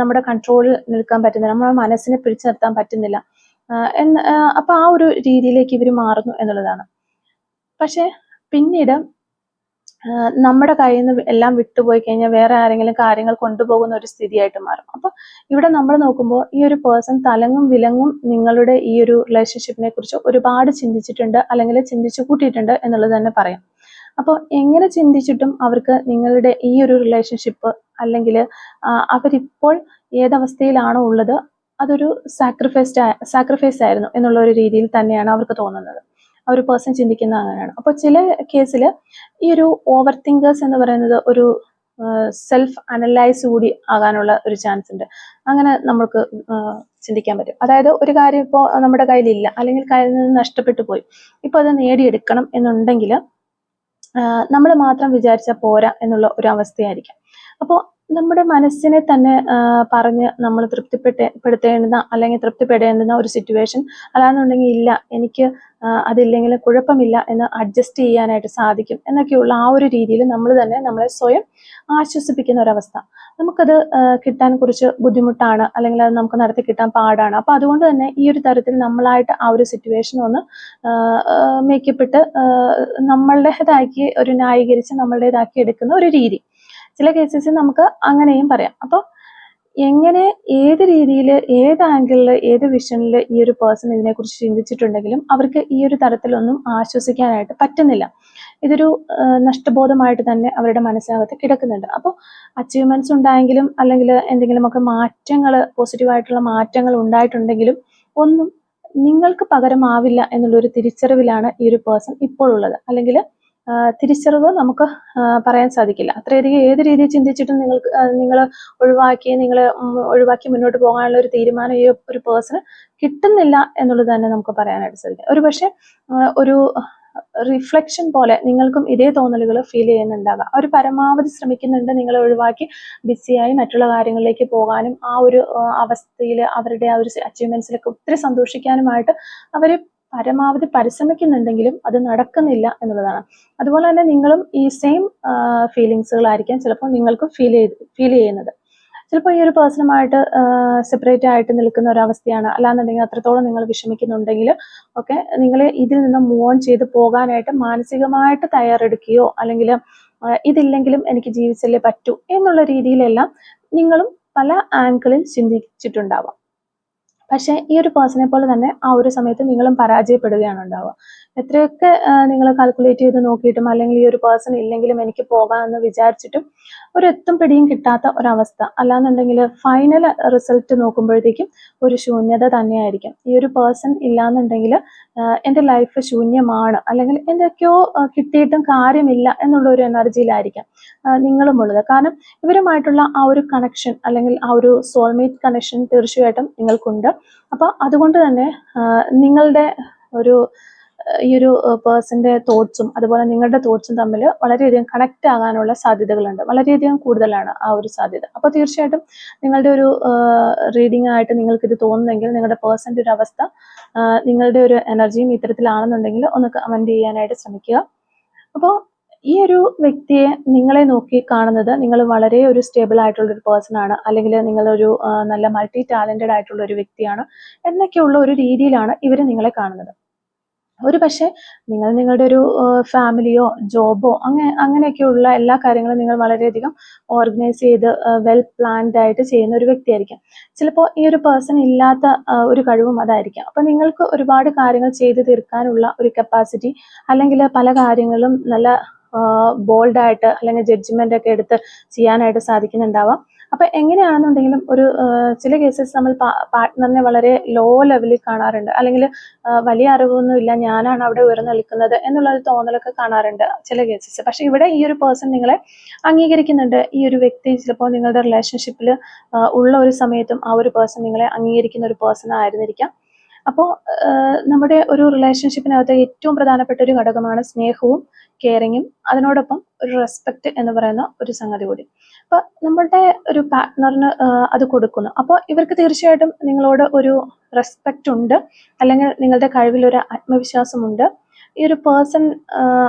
നമ്മുടെ കൺട്രോളിൽ നിൽക്കാൻ പറ്റുന്നില്ല നമ്മുടെ മനസ്സിനെ പിടിച്ചു നിർത്താൻ പറ്റുന്നില്ല. എന്ന് അപ്പൊ ആ ഒരു രീതിയിലേക്ക് ഇവർ മാറുന്നു എന്നുള്ളതാണ്. പക്ഷെ പിന്നീട് നമ്മുടെ കയ്യിൽ നിന്ന് എല്ലാം വിട്ടുപോയി കഴിഞ്ഞാൽ വേറെ ആരെങ്കിലും കാര്യങ്ങൾ കൊണ്ടുപോകുന്ന ഒരു സ്ഥിതിയായിട്ട് മാറും. അപ്പൊ ഇവിടെ നമ്മൾ നോക്കുമ്പോൾ ഈ ഒരു പേഴ്സൺ തലങ്ങും വിലങ്ങും നിങ്ങളുടെ ഈ ഒരു റിലേഷൻഷിപ്പിനെ കുറിച്ച് ഒരുപാട് ചിന്തിച്ചിട്ടുണ്ട് അല്ലെങ്കിൽ ചിന്തിച്ചു കൂട്ടിയിട്ടുണ്ട് എന്നുള്ളത് തന്നെ പറയാം. അപ്പോൾ എങ്ങനെ ചിന്തിച്ചിട്ടും അവർക്ക് നിങ്ങളുടെ ഈ ഒരു റിലേഷൻഷിപ്പ് അല്ലെങ്കിൽ അവരിപ്പോൾ ഏതവസ്ഥയിലാണോ ഉള്ളത് അതൊരു സാക്രിഫൈസ്ഡ് സാക്രിഫൈസ് ആയിരുന്നു എന്നുള്ള ഒരു രീതിയിൽ തന്നെയാണ് അവർക്ക് തോന്നുന്നത്. ഒരു പേഴ്സൺ ചിന്തിക്കുന്ന അങ്ങനെയാണ്. അപ്പോൾ ചില കേസിൽ ഈ ഒരു ഓവർ തിങ്കേഴ്സ് എന്ന് പറയുന്നത് ഒരു സെൽഫ് അനലൈസ് കൂടി ആകാനുള്ള ഒരു ചാൻസ് ഉണ്ട്. അങ്ങനെ നമുക്ക് ചിന്തിക്കാൻ പറ്റും. അതായത് ഒരു കാര്യം ഇപ്പോൾ നമ്മുടെ കയ്യിലില്ല. അല്ലെങ്കിൽ കയ്യിൽ നിന്ന് നഷ്ടപ്പെട്ടു പോയി. ഇപ്പോൾ അത് നേടിയെടുക്കണം എന്നുണ്ടെങ്കിൽ നമ്മൾ മാത്രം വിചാരിച്ചാൽ പോരാ എന്നുള്ള ഒരു അവസ്ഥയായിരിക്കാം. അപ്പോൾ നമ്മുടെ മനസ്സിനെ തന്നെ പറഞ്ഞ് നമ്മൾ തൃപ്തിപ്പെട്ട് പെടുത്തേണ്ടുന്ന അല്ലെങ്കിൽ തൃപ്തിപ്പെടേണ്ടുന്ന ഒരു സിറ്റുവേഷൻ അല്ലാന്നുണ്ടെങ്കിൽ ഇല്ല എനിക്ക് അതില്ലെങ്കിൽ കുഴപ്പമില്ല എന്ന് അഡ്ജസ്റ്റ് ചെയ്യാനായിട്ട് സാധിക്കും എന്നൊക്കെയുള്ള ആ ഒരു രീതിയിൽ നമ്മൾ തന്നെ നമ്മളെ സ്വയം ആശ്വസിപ്പിക്കുന്ന ഒരവസ്ഥ. നമുക്കത് കിട്ടാൻ കുറച്ച് ബുദ്ധിമുട്ടാണ് അല്ലെങ്കിൽ അത് നമുക്ക് നടത്തി കിട്ടാൻ പാടാണ്. അപ്പൊ അതുകൊണ്ട് തന്നെ ഈ ഒരു തരത്തിൽ നമ്മളായിട്ട് ആ ഒരു സിറ്റുവേഷൻ ഒന്ന് മേക്കപ്പെട്ട് നമ്മളുടേതാക്കി ഒരു ന്യായീകരിച്ച് നമ്മളുടേതാക്കി എടുക്കുന്ന ഒരു രീതി. ചില കേസസിൽ നമുക്ക് അങ്ങനെയും പറയാം. അപ്പോൾ എങ്ങനെ ഏത് രീതിയിൽ ഏത് ആംഗിളിൽ ഏത് വിഷനിൽ ഈ ഒരു പേഴ്സൺ ഇതിനെക്കുറിച്ച് ചിന്തിച്ചിട്ടുണ്ടെങ്കിലും അവർക്ക് ഈ ഒരു തരത്തിലൊന്നും ആശ്വസിക്കാനായിട്ട് പറ്റുന്നില്ല. ഇതൊരു നഷ്ടബോധമായിട്ട് തന്നെ അവരുടെ മനസ്സിനകത്ത് കിടക്കുന്നുണ്ട്. അപ്പോൾ അച്ചീവ്മെന്റ്സ് ഉണ്ടായെങ്കിലും അല്ലെങ്കിൽ എന്തെങ്കിലുമൊക്കെ മാറ്റങ്ങൾ പോസിറ്റീവായിട്ടുള്ള മാറ്റങ്ങൾ ഉണ്ടായിട്ടുണ്ടെങ്കിലും ഒന്നും നിങ്ങൾക്ക് പകരമാവില്ല എന്നുള്ളൊരു തിരിച്ചറിവിലാണ് ഈ ഒരു പേഴ്സൺ ഇപ്പോൾ ഉള്ളത് അല്ലെങ്കിൽ തിരിച്ചറിവ് നമുക്ക് പറയാൻ സാധിക്കില്ല. അത്രയധികം ഏത് രീതിയിൽ ചിന്തിച്ചിട്ടും നിങ്ങൾക്ക് നിങ്ങൾ ഒഴിവാക്കി നിങ്ങൾ ഒഴിവാക്കി മുന്നോട്ട് പോകാനുള്ള ഒരു തീരുമാനം ഈ ഒരു പേഴ്സണ് കിട്ടുന്നില്ല എന്നുള്ളത് തന്നെ നമുക്ക് പറയാനായിട്ട് സാധിക്കും. ഒരു പക്ഷേ ഒരു റിഫ്ലക്ഷൻ പോലെ നിങ്ങൾക്കും ഇതേ തോന്നലുകൾ ഫീൽ ചെയ്യുന്നുണ്ടാകാം. അവർ പരമാവധി ശ്രമിക്കുന്നുണ്ട് നിങ്ങളെ ഒഴിവാക്കി ബിസിയായി മറ്റുള്ള കാര്യങ്ങളിലേക്ക് പോകാനും ആ ഒരു അവസ്ഥയിൽ അവരുടെ ആ ഒരു അച്ചീവ്മെന്റ്സിലൊക്കെ ഒത്തിരി സന്തോഷിക്കാനുമായിട്ട് അവർ പരമാവധി പരിശ്രമിക്കുന്നുണ്ടെങ്കിലും അത് നടക്കുന്നില്ല എന്നുള്ളതാണ്. അതുപോലെ തന്നെ നിങ്ങളും ഈ സെയിം ഫീലിങ്സുകളായിരിക്കാം ചിലപ്പോൾ നിങ്ങൾക്കും ഫീൽ ചെയ്ത് ഫീൽ ചെയ്യുന്നത്. ചിലപ്പോൾ ഈ ഒരു പേഴ്സണുമായിട്ട് സെപ്പറേറ്റ് ആയിട്ട് നിൽക്കുന്ന ഒരവസ്ഥയാണ്. അല്ലാന്നുണ്ടെങ്കിൽ അത്രത്തോളം നിങ്ങൾ വിഷമിക്കുന്നുണ്ടെങ്കിൽ ഒക്കെ നിങ്ങൾ ഇതിൽ നിന്ന് മൂവ് ഓൺ ചെയ്ത് പോകാനായിട്ട് മാനസികമായിട്ട് തയ്യാറെടുക്കുകയോ അല്ലെങ്കിൽ ഇതില്ലെങ്കിലും എനിക്ക് ജീവിച്ചല്ലേ പറ്റൂ എന്നുള്ള രീതിയിലെല്ലാം നിങ്ങളും പല ആംഗിളിൽ ചിന്തിച്ചിട്ടുണ്ടാവാം. പക്ഷേ ഈ ഒരു പേഴ്സണെ പോലെ തന്നെ ആ ഒരു സമയത്ത് നിങ്ങളും പരാജയപ്പെടുകയാണ് ഉണ്ടാവുക. എത്രയൊക്കെ നിങ്ങൾ കാൽക്കുലേറ്റ് ചെയ്ത് നോക്കിയിട്ടും അല്ലെങ്കിൽ ഈ ഒരു പേഴ്സൺ ഇല്ലെങ്കിലും എനിക്ക് പോകാമെന്ന് വിചാരിച്ചിട്ടും ഒരു എത്തും പിടിയും കിട്ടാത്ത ഒരവസ്ഥ. അല്ലാന്നുണ്ടെങ്കിൽ ഫൈനൽ റിസൾട്ട് നോക്കുമ്പോഴത്തേക്കും ഒരു ശൂന്യത തന്നെയായിരിക്കും. ഈ ഒരു പേഴ്സൺ ഇല്ലാന്നുണ്ടെങ്കിൽ എന്റെ ലൈഫ് ശൂന്യമാണ് അല്ലെങ്കിൽ എന്തൊക്കെയോ കിട്ടിയിട്ടും കാര്യമില്ല എന്നുള്ള ഒരു എനർജിയിലായിരിക്കാം ആ, നിങ്ങളും ഉള്ളത്. കാരണം ഇവരുമായിട്ടുള്ള ആ ഒരു കണക്ഷൻ അല്ലെങ്കിൽ ആ ഒരു സോൾമേറ്റ് കണക്ഷൻ തീർച്ചയായിട്ടും നിങ്ങൾക്കുണ്ട്. അപ്പോൾ അതുകൊണ്ട് തന്നെ നിങ്ങളുടെ ഒരു ഈ ഒരു പേഴ്സന്റെ തോട്ട്സും അതുപോലെ നിങ്ങളുടെ തോട്ട്സും തമ്മിൽ വളരെയധികം കണക്ട് ആകാനുള്ള സാധ്യതകളുണ്ട്. വളരെയധികം കൂടുതലാണ് ആ ഒരു സാധ്യത. അപ്പോൾ തീർച്ചയായിട്ടും നിങ്ങളുടെ ഒരു റീഡിംഗ് ആയിട്ട് നിങ്ങൾക്ക് ഇത് തോന്നുന്നെങ്കിൽ നിങ്ങളുടെ പേഴ്സന്റെ ഒരു അവസ്ഥ നിങ്ങളുടെ ഒരു എനർജിയും ഇത്തരത്തിലാണെന്നുണ്ടെങ്കിൽ ഒന്ന് കമന്റ് ചെയ്യാനായിട്ട് ശ്രമിക്കുക. അപ്പോൾ ഈ ഒരു വ്യക്തിയെ നിങ്ങളെ നോക്കി കാണുന്നത് നിങ്ങൾ വളരെ ഒരു സ്റ്റേബിൾ ആയിട്ടുള്ള ഒരു പേഴ്സൺ ആണ് അല്ലെങ്കിൽ നിങ്ങളൊരു നല്ല മൾട്ടി ടാലന്റഡ് ആയിട്ടുള്ള ഒരു വ്യക്തിയാണ് എന്നൊക്കെയുള്ള ഒരു രീതിയിലാണ് ഇവർ നിങ്ങളെ കാണുന്നത്. ഒരു പക്ഷേ നിങ്ങൾ നിങ്ങളുടെ ഒരു ഫാമിലിയോ ജോബോ അങ്ങനെ അങ്ങനെയൊക്കെയുള്ള എല്ലാ കാര്യങ്ങളും നിങ്ങൾ വളരെയധികം ഓർഗനൈസ് ചെയ്ത് വെൽ പ്ലാൻഡ് ആയിട്ട് ചെയ്യുന്ന ഒരു വ്യക്തിയായിരിക്കാം. ചിലപ്പോൾ ഈ ഒരു പേഴ്സൺ ഇല്ലാത്ത ഒരു കഴിവും അതായിരിക്കാം. അപ്പം നിങ്ങൾക്ക് ഒരുപാട് കാര്യങ്ങൾ ചെയ്തു തീർക്കാനുള്ള ഒരു കപ്പാസിറ്റി അല്ലെങ്കിൽ പല കാര്യങ്ങളും നല്ല ബോൾഡായിട്ട് അല്ലെങ്കിൽ ജഡ്ജ്മെന്റ് ഒക്കെ എടുത്ത് ചെയ്യാനായിട്ട് സാധിക്കുന്നുണ്ടാവാം. അപ്പൊ എങ്ങനെയാണെന്നുണ്ടെങ്കിലും ഒരു ചില കേസസ് നമ്മൾ പാർട്ട്ണറിനെ വളരെ ലോ ലെവലിൽ കാണാറുണ്ട്. അല്ലെങ്കിൽ വലിയ അറിവൊന്നുമില്ല ഞാനാണ് അവിടെ ഉയർന്നു നിൽക്കുന്നത് എന്നുള്ള ഒരു തോന്നലൊക്കെ കാണാറുണ്ട് ചില കേസസ് പക്ഷെ ഇവിടെ ഈ ഒരു പേഴ്സൺ നിങ്ങളെ അംഗീകരിക്കുന്നുണ്ട്. ഈ ഒരു വ്യക്തി ചിലപ്പോൾ നിങ്ങളുടെ റിലേഷൻഷിപ്പിൽ ഉള്ള ഒരു സമയത്തും ആ ഒരു പേഴ്സൺ നിങ്ങളെ അംഗീകരിക്കുന്ന ഒരു പേഴ്സൺ ആയിരുന്നിരിക്കാം. അപ്പോൾ നമ്മുടെ ഒരു റിലേഷൻഷിപ്പിനകത്ത് ഏറ്റവും പ്രധാനപ്പെട്ട ഒരു ഘടകമാണ് സ്നേഹവും കെയറിങ്ങും അതിനോടൊപ്പം ഒരു റെസ്പെക്റ്റ് എന്ന് പറയുന്ന ഒരു സംഗതി കൂടി. അപ്പോൾ നമ്മളുടെ ഒരു പാർട്ട്ണറിന് അത് കൊടുക്കുന്നു. അപ്പോൾ ഇവർക്ക് തീർച്ചയായിട്ടും നിങ്ങളോട് ഒരു റെസ്പെക്റ്റ് ഉണ്ട്. അല്ലെങ്കിൽ നിങ്ങളുടെ കഴിവിൽ ഒരു ആത്മവിശ്വാസമുണ്ട്. ഈ ഒരു പേഴ്സൺ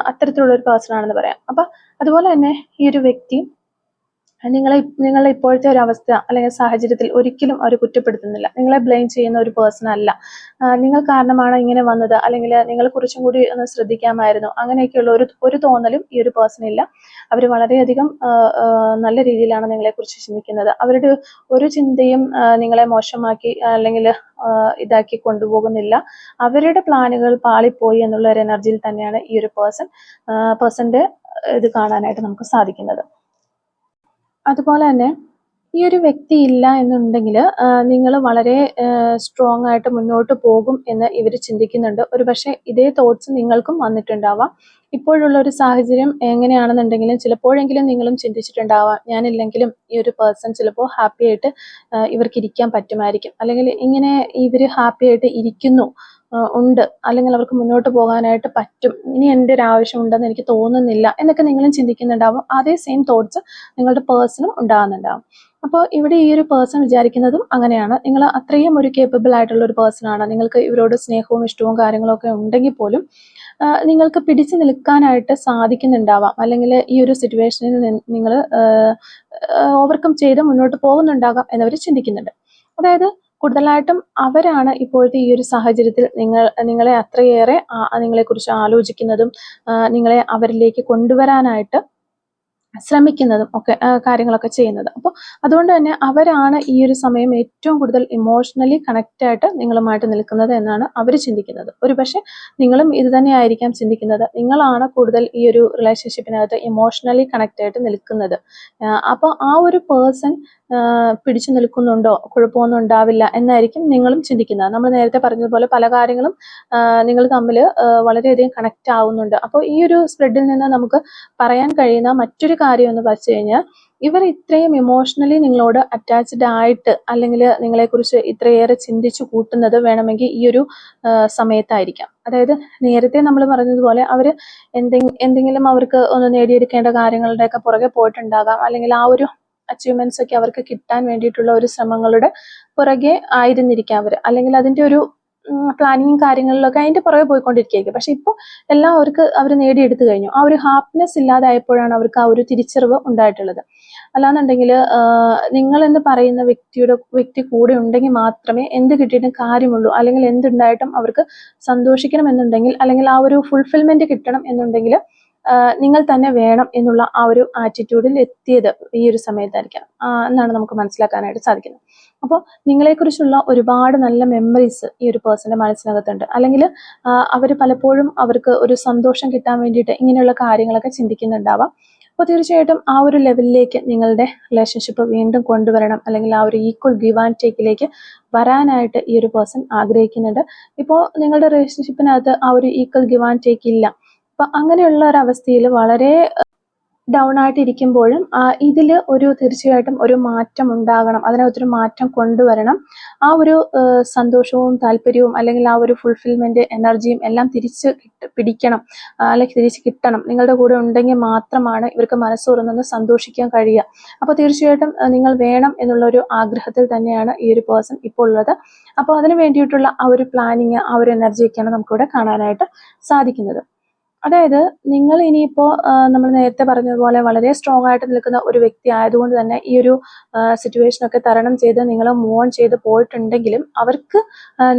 അത്തരത്തിലുള്ള ഒരു പേഴ്സൺ ആണെന്ന് പറയാം. അപ്പൊ അതുപോലെ തന്നെ ഈ ഒരു വ്യക്തി നിങ്ങളെ നിങ്ങളുടെ ഇപ്പോഴത്തെ ഒരു അവസ്ഥ അല്ലെങ്കിൽ സാഹചര്യത്തിൽ ഒരിക്കലും അവർ കുറ്റപ്പെടുത്തുന്നില്ല. നിങ്ങളെ ബ്ലെയിം ചെയ്യുന്ന ഒരു പേഴ്സൺ അല്ല. നിങ്ങൾ കാരണമാണ് ഇങ്ങനെ വന്നത്? അല്ലെങ്കിൽ നിങ്ങൾ കുറച്ചും കൂടി ഒന്ന് ശ്രദ്ധിക്കാമായിരുന്നു. അങ്ങനെയൊക്കെയുള്ള ഒരു ഒരു തോന്നലും ഈ ഒരു പേഴ്സണില്ല അവർ വളരെയധികം നല്ല രീതിയിലാണ് നിങ്ങളെക്കുറിച്ച് ചിന്തിക്കുന്നത്. അവരുടെ ഒരു ചിന്തയും നിങ്ങളെ മോശമാക്കി അല്ലെങ്കിൽ ഇതാക്കി കൊണ്ടുപോകുന്നില്ല. അവരുടെ പ്ലാനുകൾ പാളിപ്പോയി എന്നുള്ള ഒരു എനർജിയിൽ തന്നെയാണ് ഈ ഒരു പേഴ്സൺ പേഴ്സന്റെ ഇത് കാണാനായിട്ട് നമുക്ക് സാധിക്കുന്നത്. അതുപോലെ തന്നെ ഈ ഒരു വ്യക്തി ഇല്ല എന്നുണ്ടെങ്കിൽ നിങ്ങൾ വളരെ സ്ട്രോങ് ആയിട്ട് മുന്നോട്ട് പോകും എന്ന് ഇവർ ചിന്തിക്കുന്നുണ്ട്. ഒരു പക്ഷേ ഇതേ തോട്ട്സ് നിങ്ങൾക്കും വന്നിട്ടുണ്ടാവാം. ഇപ്പോഴുള്ള ഒരു സാഹചര്യം എങ്ങനെയാണെന്നുണ്ടെങ്കിലും ചിലപ്പോഴെങ്കിലും നിങ്ങളും ചിന്തിച്ചിട്ടുണ്ടാവാം. ഞാനില്ലെങ്കിലും ഈ ഒരു പേഴ്സൺ ചിലപ്പോൾ ഹാപ്പി ആയിട്ട് ഇവർക്ക് ഇരിക്കാൻ പറ്റുമായിരിക്കും. അല്ലെങ്കിൽ ഇങ്ങനെ ഇവർ ഹാപ്പി ആയിട്ട് ഇരിക്കുന്നു. ഉണ്ട്. അല്ലെങ്കിൽ അവർക്ക് മുന്നോട്ട് പോകാനായിട്ട് പറ്റും. ഇനി എന്റെ ഒരു ആവശ്യം ഉണ്ടെന്ന് എനിക്ക് തോന്നുന്നില്ല എന്നൊക്കെ നിങ്ങളും ചിന്തിക്കുന്നുണ്ടാവും. അതേ സെയിം തോട്ട്സ് നിങ്ങളുടെ പേഴ്സണും ഉണ്ടാകുന്നുണ്ടാവും. അപ്പോൾ ഇവിടെ ഈ ഒരു പേഴ്സൺ വിചാരിക്കുന്നതും അങ്ങനെയാണ്. നിങ്ങൾ അത്രയും ഒരു കേപ്പബിൾ ആയിട്ടുള്ള ഒരു പേഴ്സണാണ് നിങ്ങൾക്ക് ഇവരോട് സ്നേഹവും ഇഷ്ടവും കാര്യങ്ങളൊക്കെ ഉണ്ടെങ്കിൽ പോലും നിങ്ങൾക്ക് പിടിച്ചു നിൽക്കാനായിട്ട് സാധിക്കുന്നുണ്ടാവാം. അല്ലെങ്കിൽ ഈ ഒരു സിറ്റുവേഷനിൽ നിങ്ങൾ ഓവർകം ചെയ്ത് മുന്നോട്ട് പോകുന്നുണ്ടാകാം എന്നവർ ചിന്തിക്കുന്നുണ്ട്. അതായത് കൂടുതലായിട്ടും അവരാണ് ഇപ്പോഴത്തെ ഈ ഒരു സാഹചര്യത്തിൽ നിങ്ങൾ നിങ്ങളെ അത്രയേറെ നിങ്ങളെക്കുറിച്ച് ആലോചിക്കുന്നതും നിങ്ങളെ അവരിലേക്ക് കൊണ്ടുവരാനായിട്ട് ശ്രമിക്കുന്നതും ഒക്കെ കാര്യങ്ങളൊക്കെ ചെയ്യുന്നത്. അപ്പോൾ അതുകൊണ്ട് തന്നെ അവരാണ് ഈ ഒരു സമയം ഏറ്റവും കൂടുതൽ ഇമോഷണലി കണക്റ്റ് ആയിട്ട് നിങ്ങളുമായിട്ട് നിൽക്കുന്നത് എന്നാണ് അവർ ചിന്തിക്കുന്നത്. ഒരു പക്ഷേ നിങ്ങളും ഇത് തന്നെയായിരിക്കാം ചിന്തിക്കുന്നത്. നിങ്ങളാണ് കൂടുതൽ ഈ ഒരു റിലേഷൻഷിപ്പിനകത്ത് ഇമോഷണലി കണക്റ്റ് ആയിട്ട് നിൽക്കുന്നത്. അപ്പോൾ ആ ഒരു പേഴ്സൺ പിടിച്ചു നിൽക്കുന്നുണ്ടോ? കുഴപ്പമൊന്നും ഉണ്ടാവില്ല എന്നായിരിക്കും നിങ്ങളും ചിന്തിക്കുന്നത്. നമ്മൾ നേരത്തെ പറഞ്ഞതുപോലെ പല കാര്യങ്ങളും നിങ്ങൾ തമ്മിൽ വളരെയധികം കണക്റ്റ് ആവുന്നുണ്ട്. അപ്പോൾ ഈ ഒരു സ്പ്രെഡിൽ നിന്ന് നമുക്ക് പറയാൻ കഴിയുന്ന മറ്റൊരു കാര്യം എന്ന് വെച്ച് കഴിഞ്ഞാൽ ഇവർ ഇത്രയും ഇമോഷണലി നിങ്ങളോട് അറ്റാച്ച്ഡ് ആയിട്ട് അല്ലെങ്കിൽ നിങ്ങളെക്കുറിച്ച് ഇത്രയേറെ ചിന്തിച്ചു കൂട്ടുന്നത് വേണമെങ്കിൽ ഈ ഒരു സമയത്തായിരിക്കാം. അതായത് നേരത്തെ നമ്മൾ പറഞ്ഞതുപോലെ അവർ എന്തെങ്കിലും അവർക്ക് ഒന്ന് നേടിയെടുക്കേണ്ട കാര്യങ്ങളുടെയൊക്കെ പുറകെ പോയിട്ടുണ്ടാകാം. അല്ലെങ്കിൽ ആ ഒരു അച്ചീവ്മെന്റ്സ് ഒക്കെ അവർക്ക് കിട്ടാൻ വേണ്ടിയിട്ടുള്ള ഒരു ശ്രമങ്ങളുടെ പുറകെ ആയിരുന്നിരിക്കാം അവർ അല്ലെങ്കിൽ അതിന്റെ ഒരു പ്ലാനിങ്ങും കാര്യങ്ങളിലൊക്കെ അതിന്റെ പുറകെ പോയിക്കൊണ്ടിരിക്കുകയായിരിക്കും. പക്ഷെ ഇപ്പോൾ എല്ലാം അവർക്ക് അവർ നേടിയെടുത്തു കഴിഞ്ഞു. ആ ഒരു ഹാപ്പിനെസ് ഇല്ലാതായപ്പോഴാണ് അവർക്ക് ആ ഒരു തിരിച്ചറിവ് ഉണ്ടായിട്ടുള്ളത്. അല്ലാന്നുണ്ടെങ്കിൽ നിങ്ങൾ എന്ന് പറയുന്ന വ്യക്തിയുടെ വ്യക്തി കൂടെ ഉണ്ടെങ്കിൽ മാത്രമേ എന്ത് കിട്ടിയിട്ടും കാര്യമുള്ളൂ. അല്ലെങ്കിൽ എന്തുണ്ടായിട്ടും അവർക്ക് സന്തോഷിക്കണം എന്നുണ്ടെങ്കിൽ അല്ലെങ്കിൽ ആ ഒരു ഫുൾഫിൽമെന്റ് കിട്ടണം എന്നുണ്ടെങ്കിൽ നിങ്ങൾ തന്നെ വേണം എന്നുള്ള ആ ഒരു ആറ്റിറ്റ്യൂഡിൽ എത്തിയത് ഈ ഒരു സമയത്തായിരിക്കണം എന്നാണ് നമുക്ക് മനസ്സിലാക്കാനായിട്ട് സാധിക്കുന്നത്. അപ്പോൾ നിങ്ങളെക്കുറിച്ചുള്ള ഒരുപാട് നല്ല മെമ്മറീസ് ഈ ഒരു പേഴ്സന്റെ മനസ്സിനകത്തുണ്ട്. അല്ലെങ്കിൽ അവർ പലപ്പോഴും അവർക്ക് ഒരു സന്തോഷം കിട്ടാൻ വേണ്ടിയിട്ട് ഇങ്ങനെയുള്ള കാര്യങ്ങളൊക്കെ ചിന്തിക്കുന്നുണ്ടാവാം. അപ്പോൾ തീർച്ചയായിട്ടും ആ ഒരു ലെവലിലേക്ക് നിങ്ങളുടെ റിലേഷൻഷിപ്പ് വീണ്ടും കൊണ്ടുവരണം. അല്ലെങ്കിൽ ആ ഒരു ഈക്വൽ ഗിവ് ആൻഡ് ടേക്കിലേക്ക് വരാനായിട്ട് ഈ ഒരു പേഴ്സൺ ആഗ്രഹിക്കുന്നുണ്ട്. ഇപ്പോൾ നിങ്ങളുടെ റിലേഷൻഷിപ്പിനകത്ത് ആ ഒരു ഈക്വൽ ഗിവ് ആൻഡ് ടേക്ക് ഇല്ല. അപ്പൊ അങ്ങനെയുള്ള ഒരു അവസ്ഥയിൽ വളരെ ഡൗൺ ആയിട്ടിരിക്കുമ്പോഴും ഇതിൽ ഒരു തീർച്ചയായിട്ടും ഒരു മാറ്റം ഉണ്ടാകണം. അതിനകത്തൊരു മാറ്റം കൊണ്ടുവരണം. ആ ഒരു സന്തോഷവും താല്പര്യവും അല്ലെങ്കിൽ ആ ഒരു ഫുൾഫിൽമെന്റ് എനർജിയും എല്ലാം തിരിച്ച് പിടിക്കണം. അല്ലെങ്കിൽ തിരിച്ച് കിട്ടണം. നിങ്ങളുടെ കൂടെ ഉണ്ടെങ്കിൽ മാത്രമാണ് ഇവർക്ക് മനസ്സ് തുറന്നൊന്ന് സന്തോഷിക്കാൻ കഴിയുക. അപ്പോൾ തീർച്ചയായിട്ടും നിങ്ങൾ വേണം എന്നുള്ള ഒരു ആഗ്രഹത്തിൽ തന്നെയാണ് ഈ ഒരു പേഴ്സൺ ഇപ്പോൾ ഉള്ളത്. അപ്പോൾ അതിന് വേണ്ടിയിട്ടുള്ള ആ ഒരു പ്ലാനിങ് ആ ഒരു എനർജിയൊക്കെയാണ് നമുക്കിവിടെ കാണാനായിട്ട് സാധിക്കുന്നത്. അതായത് നിങ്ങൾ ഇനിയിപ്പോ നമ്മൾ നേരത്തെ പറഞ്ഞതുപോലെ വളരെ സ്ട്രോങ് ആയിട്ട് നിൽക്കുന്ന ഒരു വ്യക്തി ആയതുകൊണ്ട് തന്നെ ഈ ഒരു സിറ്റുവേഷൻ ഒക്കെ തരണം ചെയ്ത് നിങ്ങൾ മൂവ് ഓൺ ചെയ്ത് പോയിട്ടുണ്ടെങ്കിലും അവർക്ക്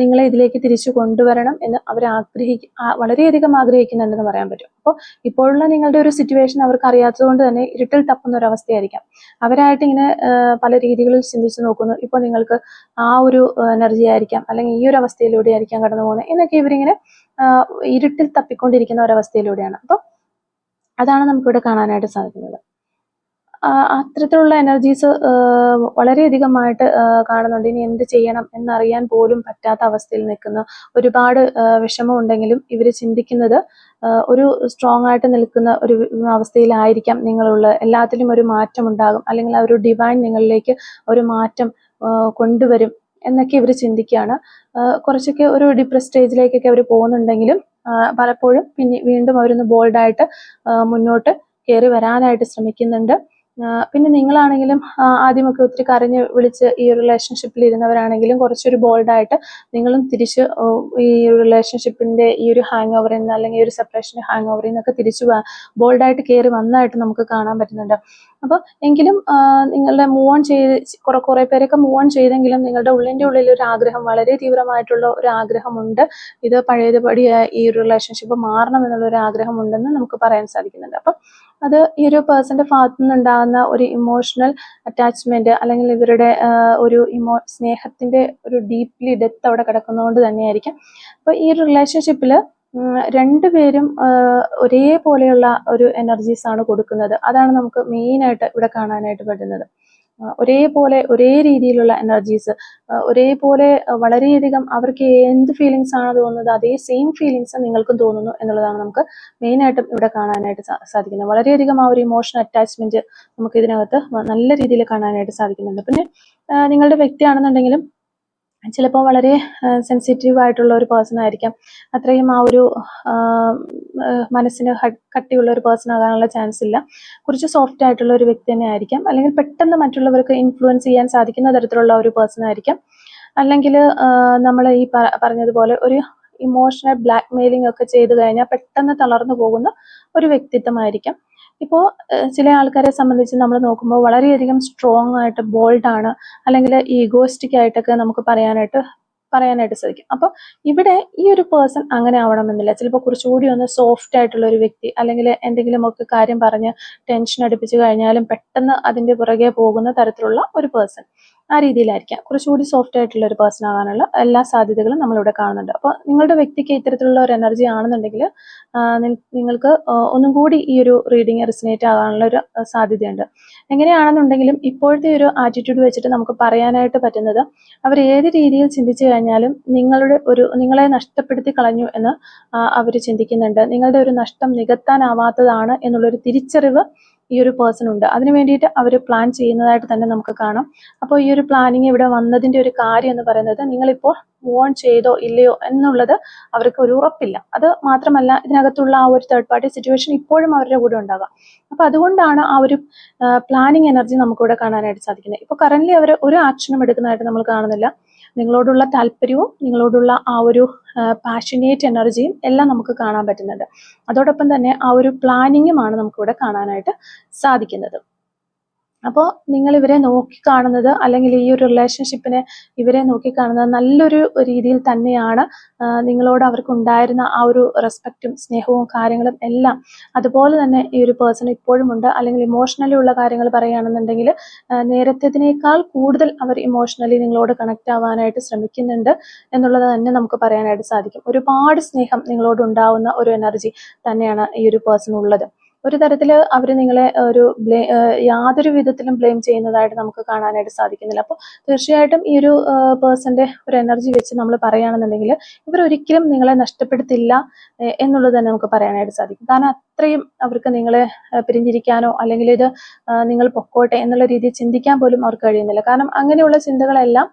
നിങ്ങളെ ഇതിലേക്ക് തിരിച്ചു കൊണ്ടുവരണം എന്ന് അവർ ആഗ്രഹിക്ക വളരെയധികം ആഗ്രഹിക്കുന്നുണ്ടെന്ന് പറയാൻ പറ്റും. അപ്പോൾ ഇപ്പോഴുള്ള നിങ്ങളുടെ ഒരു സിറ്റുവേഷൻ അവർക്ക് അറിയാത്തതുകൊണ്ട് തന്നെ ഇരുട്ടിൽ തപ്പുന്ന ഒരു അവസ്ഥയായിരിക്കാം. അവരായിട്ട് ഇങ്ങനെ പല രീതികളിൽ ചിന്തിച്ചു നോക്കുന്നു. ഇപ്പോൾ നിങ്ങൾക്ക് ആ ഒരു എനർജി ആയിരിക്കാം. അല്ലെങ്കിൽ ഈ ഒരു അവസ്ഥയിലൂടെ ആയിരിക്കാം കടന്നു പോകുന്നത് എന്നൊക്കെ ഇവരിങ്ങനെ ഇരുട്ടിൽ തപ്പിക്കൊണ്ടിരിക്കുന്ന ഒരവസ്ഥയിലൂടെയാണ്. അപ്പം അതാണ് നമുക്കിവിടെ കാണാനായിട്ട് സാധിക്കുന്നത്. അത്തരത്തിലുള്ള എനർജീസ് വളരെയധികമായിട്ട് കാണുന്നുണ്ട്. ഇനി എന്ത് ചെയ്യണം എന്നറിയാൻ പോലും പറ്റാത്ത അവസ്ഥയിൽ നിൽക്കുന്ന ഒരുപാട് വിഷമം വിഷമമുണ്ടെങ്കിലും ഇവർ ചിന്തിക്കുന്നത് ഒരു സ്ട്രോങ് ആയിട്ട് നിൽക്കുന്ന ഒരു അവസ്ഥയിലായിരിക്കാം നിങ്ങളുള്ളത് എല്ലാത്തിലും ഒരു മാറ്റം ഉണ്ടാകും അല്ലെങ്കിൽ ആ ഒരു ഡിവൈൻ നിങ്ങളിലേക്ക് ഒരു മാറ്റം കൊണ്ടുവരും. എന്നൊക്കെ ഇവർ ചിന്തിക്കുകയാണ് കുറച്ചൊക്കെ ഒരു ഡിപ്രസ് സ്റ്റേജിലേക്കൊക്കെ അവർ പോകുന്നുണ്ടെങ്കിലും പലപ്പോഴും പിന്നെ വീണ്ടും അവരൊന്ന് ബോൾഡായിട്ട് മുന്നോട്ട് കയറി വരാനായിട്ട് ശ്രമിക്കുന്നുണ്ട്. പിന്നെ നിങ്ങളാണെങ്കിലും ആദ്യമൊക്കെ ഒത്തിരി കരഞ്ഞ് വിളിച്ച് ഈ റിലേഷൻഷിപ്പിൽ ഇരുന്നവരാണെങ്കിലും കുറച്ചൊരു ബോൾഡായിട്ട് നിങ്ങളും തിരിച്ച് ഈ റിലേഷൻഷിപ്പിന്റെ ഈ ഒരു ഹാങ് ഓവറിൽ നിന്ന് അല്ലെങ്കിൽ ഒരു സെപ്പറേഷൻ ഹാങ് ഓവറിൽ നിന്നൊക്കെ തിരിച്ച് ബോൾഡായിട്ട് കയറി വന്നതായിട്ട് നമുക്ക് കാണാൻ പറ്റുന്നുണ്ട്. അപ്പോൾ എങ്കിലും നിങ്ങളുടെ മൂവ് ഓൺ ചെയ്ത് കുറെ കുറേ പേരൊക്കെ മൂവ് ഓൺ ചെയ്തെങ്കിലും നിങ്ങളുടെ ഉള്ളിന്റെ ഉള്ളിൽ ഒരു ആഗ്രഹം വളരെ തീവ്രമായിട്ടുള്ള ഒരു ആഗ്രഹമുണ്ട്. ഇത് പഴയതുപടി ഈ റിലേഷൻഷിപ്പ് മാറണം എന്നുള്ള ഒരു ആഗ്രഹമുണ്ടെന്ന് നമുക്ക് പറയാൻ സാധിക്കുന്നുണ്ട്. അപ്പം അത് ഈ ഒരു പേഴ്സന്റെ ഭാഗത്തു നിന്നുണ്ടാകുന്ന ഒരു ഇമോഷണൽ അറ്റാച്ച്മെന്റ് അല്ലെങ്കിൽ ഇവരുടെ ഒരു ഇമോ സ്നേഹത്തിന്റെ ഒരു ഡീപ്ലി ഡെപ്ത് അവിടെ കിടക്കുന്നതുകൊണ്ട് തന്നെയായിരിക്കും. അപ്പോൾ ഈ ഒരു റിലേഷൻഷിപ്പിൽ രണ്ടുപേരും ഒരേപോലെയുള്ള ഒരു എനർജീസ് ആണ് കൊടുക്കുന്നത്. അതാണ് നമുക്ക് മെയിൻ ആയിട്ട് ഇവിടെ കാണാനായിട്ട് പറ്റുന്നത്. ഒരേപോലെ ഒരേ രീതിയിലുള്ള എനർജീസ് ഒരേപോലെ വളരെയധികം അവർക്ക് എന്ത് ഫീലിങ്സ് ആണ് തോന്നുന്നത് അതേ സെയിം ഫീലിങ്സ് നിങ്ങൾക്കും തോന്നുന്നു എന്നുള്ളതാണ് നമുക്ക് മെയിനായിട്ടും ഇവിടെ കാണാനായിട്ട് സാധിക്കുന്നത്. വളരെയധികം ആ ഒരു ഇമോഷണൽ അറ്റാച്ച്മെന്റ് നമുക്ക് ഇതിനകത്ത് നല്ല രീതിയിൽ കാണാനായിട്ട് സാധിക്കുന്നുണ്ട്. പിന്നെ നിങ്ങളുടെ വ്യക്തിയാണെന്നുണ്ടെങ്കിലും ചിലപ്പോൾ വളരെ സെൻസിറ്റീവ് ആയിട്ടുള്ള ഒരു പേഴ്സൺ ആയിരിക്കാം. അത്രയും ആ ഒരു മനസ്സിന് കട്ടിയുള്ള ഒരു പേഴ്സൺ ആകാനുള്ള ചാൻസ് ഇല്ല. കുറച്ച് സോഫ്റ്റ് ആയിട്ടുള്ള ഒരു വ്യക്തി തന്നെ ആയിരിക്കാം. അല്ലെങ്കിൽ പെട്ടെന്ന് മറ്റുള്ളവർക്ക് ഇൻഫ്ലുവൻസ് ചെയ്യാൻ സാധിക്കുന്ന തരത്തിലുള്ള ഒരു പേഴ്സൺ ആയിരിക്കാം. അല്ലെങ്കിൽ നമ്മൾ ഈ പറഞ്ഞതുപോലെ ഒരു ഇമോഷണൽ ബ്ലാക്ക് മെയിലിംഗ് ഒക്കെ ചെയ്തു കഴിഞ്ഞാൽ പെട്ടെന്ന് തളർന്നു പോകുന്ന ഒരു വ്യക്തിത്വമായിരിക്കാം ഇപ്പോൾ ചില ആൾക്കാരെ സംബന്ധിച്ച് നമ്മൾ നോക്കുമ്പോൾ വളരെയധികം സ്ട്രോങ് ആയിട്ട് ബോൾഡാണ് അല്ലെങ്കിൽ ഈഗോയിസ്റ്റിക് ആയിട്ടൊക്കെ നമുക്ക് പറയാനായിട്ട് പറയാനായിട്ട് സാധിക്കും. അപ്പോൾ ഇവിടെ ഈ ഒരു പേഴ്സൺ അങ്ങനെ ആവണമെന്നില്ല. ചിലപ്പോൾ കുറച്ചുകൂടി ഒന്ന് സോഫ്റ്റ് ആയിട്ടുള്ള ഒരു വ്യക്തി അല്ലെങ്കിൽ എന്തെങ്കിലും ഒക്കെ കാര്യം പറഞ്ഞ് ടെൻഷൻ അടുപ്പിച്ച് കഴിഞ്ഞാലും പെട്ടെന്ന് അതിന്റെ പുറകെ പോകുന്ന തരത്തിലുള്ള ഒരു പേഴ്സൺ ആ രീതിയിലായിരിക്കാം. കുറച്ചുകൂടി സോഫ്റ്റ് ആയിട്ടുള്ള ഒരു പേഴ്സൺ ആകാനുള്ള എല്ലാ സാധ്യതകളും നമ്മളിവിടെ കാണുന്നുണ്ട്. അപ്പോൾ നിങ്ങളുടെ വ്യക്തിക്ക് ഇത്തരത്തിലുള്ള ഒരു എനർജി ആണെന്നുണ്ടെങ്കിൽ നിങ്ങൾക്ക് ഒന്നും കൂടി ഈ ഒരു റീഡിങ് റെസിനേറ്റ് ആകാനുള്ള ഒരു സാധ്യതയുണ്ട്. എങ്ങനെയാണെന്നുണ്ടെങ്കിലും ഇപ്പോഴത്തെ ഒരു ആറ്റിറ്റ്യൂഡ് വെച്ചിട്ട് നമുക്ക് പറയാനായിട്ട് പറ്റുന്നത് അവർ ഏത് രീതിയിൽ ചിന്തിച്ചു കഴിഞ്ഞാലും നിങ്ങളുടെ ഒരു നിങ്ങളെ നഷ്ടപ്പെടുത്തി കളഞ്ഞു എന്ന് അവർ ചിന്തിക്കുന്നുണ്ട്. നിങ്ങളുടെ ഒരു നഷ്ടം നികത്താനാവാത്തതാണ് എന്നുള്ളൊരു തിരിച്ചറിവ് ഈ ഒരു പേഴ്സൺ ഉണ്ട്. അതിനു വേണ്ടിയിട്ട് അവർ പ്ലാൻ ചെയ്യുന്നതായിട്ട് തന്നെ നമുക്ക് കാണാം. അപ്പോൾ ഈ ഒരു പ്ലാനിങ് ഇവിടെ വന്നതിന്റെ ഒരു കാര്യം എന്ന് പറയുന്നത് നിങ്ങളിപ്പോൾ മൂവ് ഓൺ ചെയ്തോ ഇല്ലയോ എന്നുള്ളത് അവർക്ക് ഒരു ഉറപ്പില്ല. അത് മാത്രമല്ല ഇതിനകത്തുള്ള ആ ഒരു തേർഡ് പാർട്ടി സിറ്റുവേഷൻ ഇപ്പോഴും അവരുടെ കൂടെ ഉണ്ടാകാം. അപ്പോൾ അതുകൊണ്ടാണ് ആ ഒരു പ്ലാനിങ് എനർജി നമുക്കിവിടെ കാണാനായിട്ട് സാധിക്കുന്നത്. ഇപ്പോൾ കറന്റ്ലി അവർ ഒരു ആക്ഷനും എടുക്കുന്നതായിട്ട് നമ്മൾ കാണുന്നില്ല. നിങ്ങളോടുള്ള താല്പര്യവും നിങ്ങളോടുള്ള ആ ഒരു പാഷനേറ്റ് എനർജിയും എല്ലാം നമുക്ക് കാണാൻ പറ്റുന്നുണ്ട്. അതോടൊപ്പം തന്നെ ആ ഒരു പ്ലാനിങ്ങുമാണ് നമുക്കിവിടെ കാണാനായിട്ട് സാധിക്കുന്നത്. അപ്പോൾ നിങ്ങൾ ഇവരെ നോക്കിക്കാണുന്നത് അല്ലെങ്കിൽ ഈ ഒരു റിലേഷൻഷിപ്പിനെ ഇവരെ നോക്കിക്കാണുന്നത് നല്ലൊരു രീതിയിൽ തന്നെയാണ് നിങ്ങളോട് അവർക്ക് ഉണ്ടായിരുന്ന ആ ഒരു റെസ്പെക്റ്റും സ്നേഹവും കാര്യങ്ങളും എല്ലാം. അതുപോലെ തന്നെ ഈ ഒരു പേഴ്സൺ ഇപ്പോഴും ഉണ്ട്. അല്ലെങ്കിൽ ഇമോഷണലി ഉള്ള കാര്യങ്ങൾ പറയുകയാണെന്നുണ്ടെങ്കിൽ നേരത്തേതിനേക്കാൾ കൂടുതൽ അവർ ഇമോഷണലി നിങ്ങളോട് കണക്ട് ആവാനായിട്ട് ശ്രമിക്കുന്നുണ്ട് എന്നുള്ളത് തന്നെ നമുക്ക് പറയാനായിട്ട് സാധിക്കും. ഒരുപാട് സ്നേഹം നിങ്ങളോട് ഉണ്ടാവുന്ന ഒരു എനർജി തന്നെയാണ് ഈ ഒരു പേഴ്സൺ ഉള്ളത്. ഒരു തരത്തിൽ അവർ നിങ്ങളെ ഒരു ബ്ലേ യാതൊരു വിധത്തിലും ബ്ലെയിം ചെയ്യുന്നതായിട്ട് നമുക്ക് കാണാനായിട്ട് സാധിക്കുന്നില്ല. അപ്പോൾ തീർച്ചയായിട്ടും ഈ ഒരു പേഴ്സന്റെ ഒരു എനർജി വെച്ച് നമ്മൾ പറയുകയാണെന്നുണ്ടെങ്കിൽ ഇവർ ഒരിക്കലും നിങ്ങളെ നഷ്ടപ്പെടുത്തില്ല എന്നുള്ളത് തന്നെ നമുക്ക് പറയാനായിട്ട് സാധിക്കും. കാരണം അത്രയും അവർക്ക് നിങ്ങളെ പിരിഞ്ഞിരിക്കാനോ അല്ലെങ്കിൽ ഇത് നിങ്ങൾ പൊക്കോട്ടെ എന്നുള്ള രീതിയിൽ ചിന്തിക്കാൻ പോലും അവർക്ക് കഴിയുന്നില്ല. കാരണം അങ്ങനെയുള്ള ചിന്തകളെല്ലാം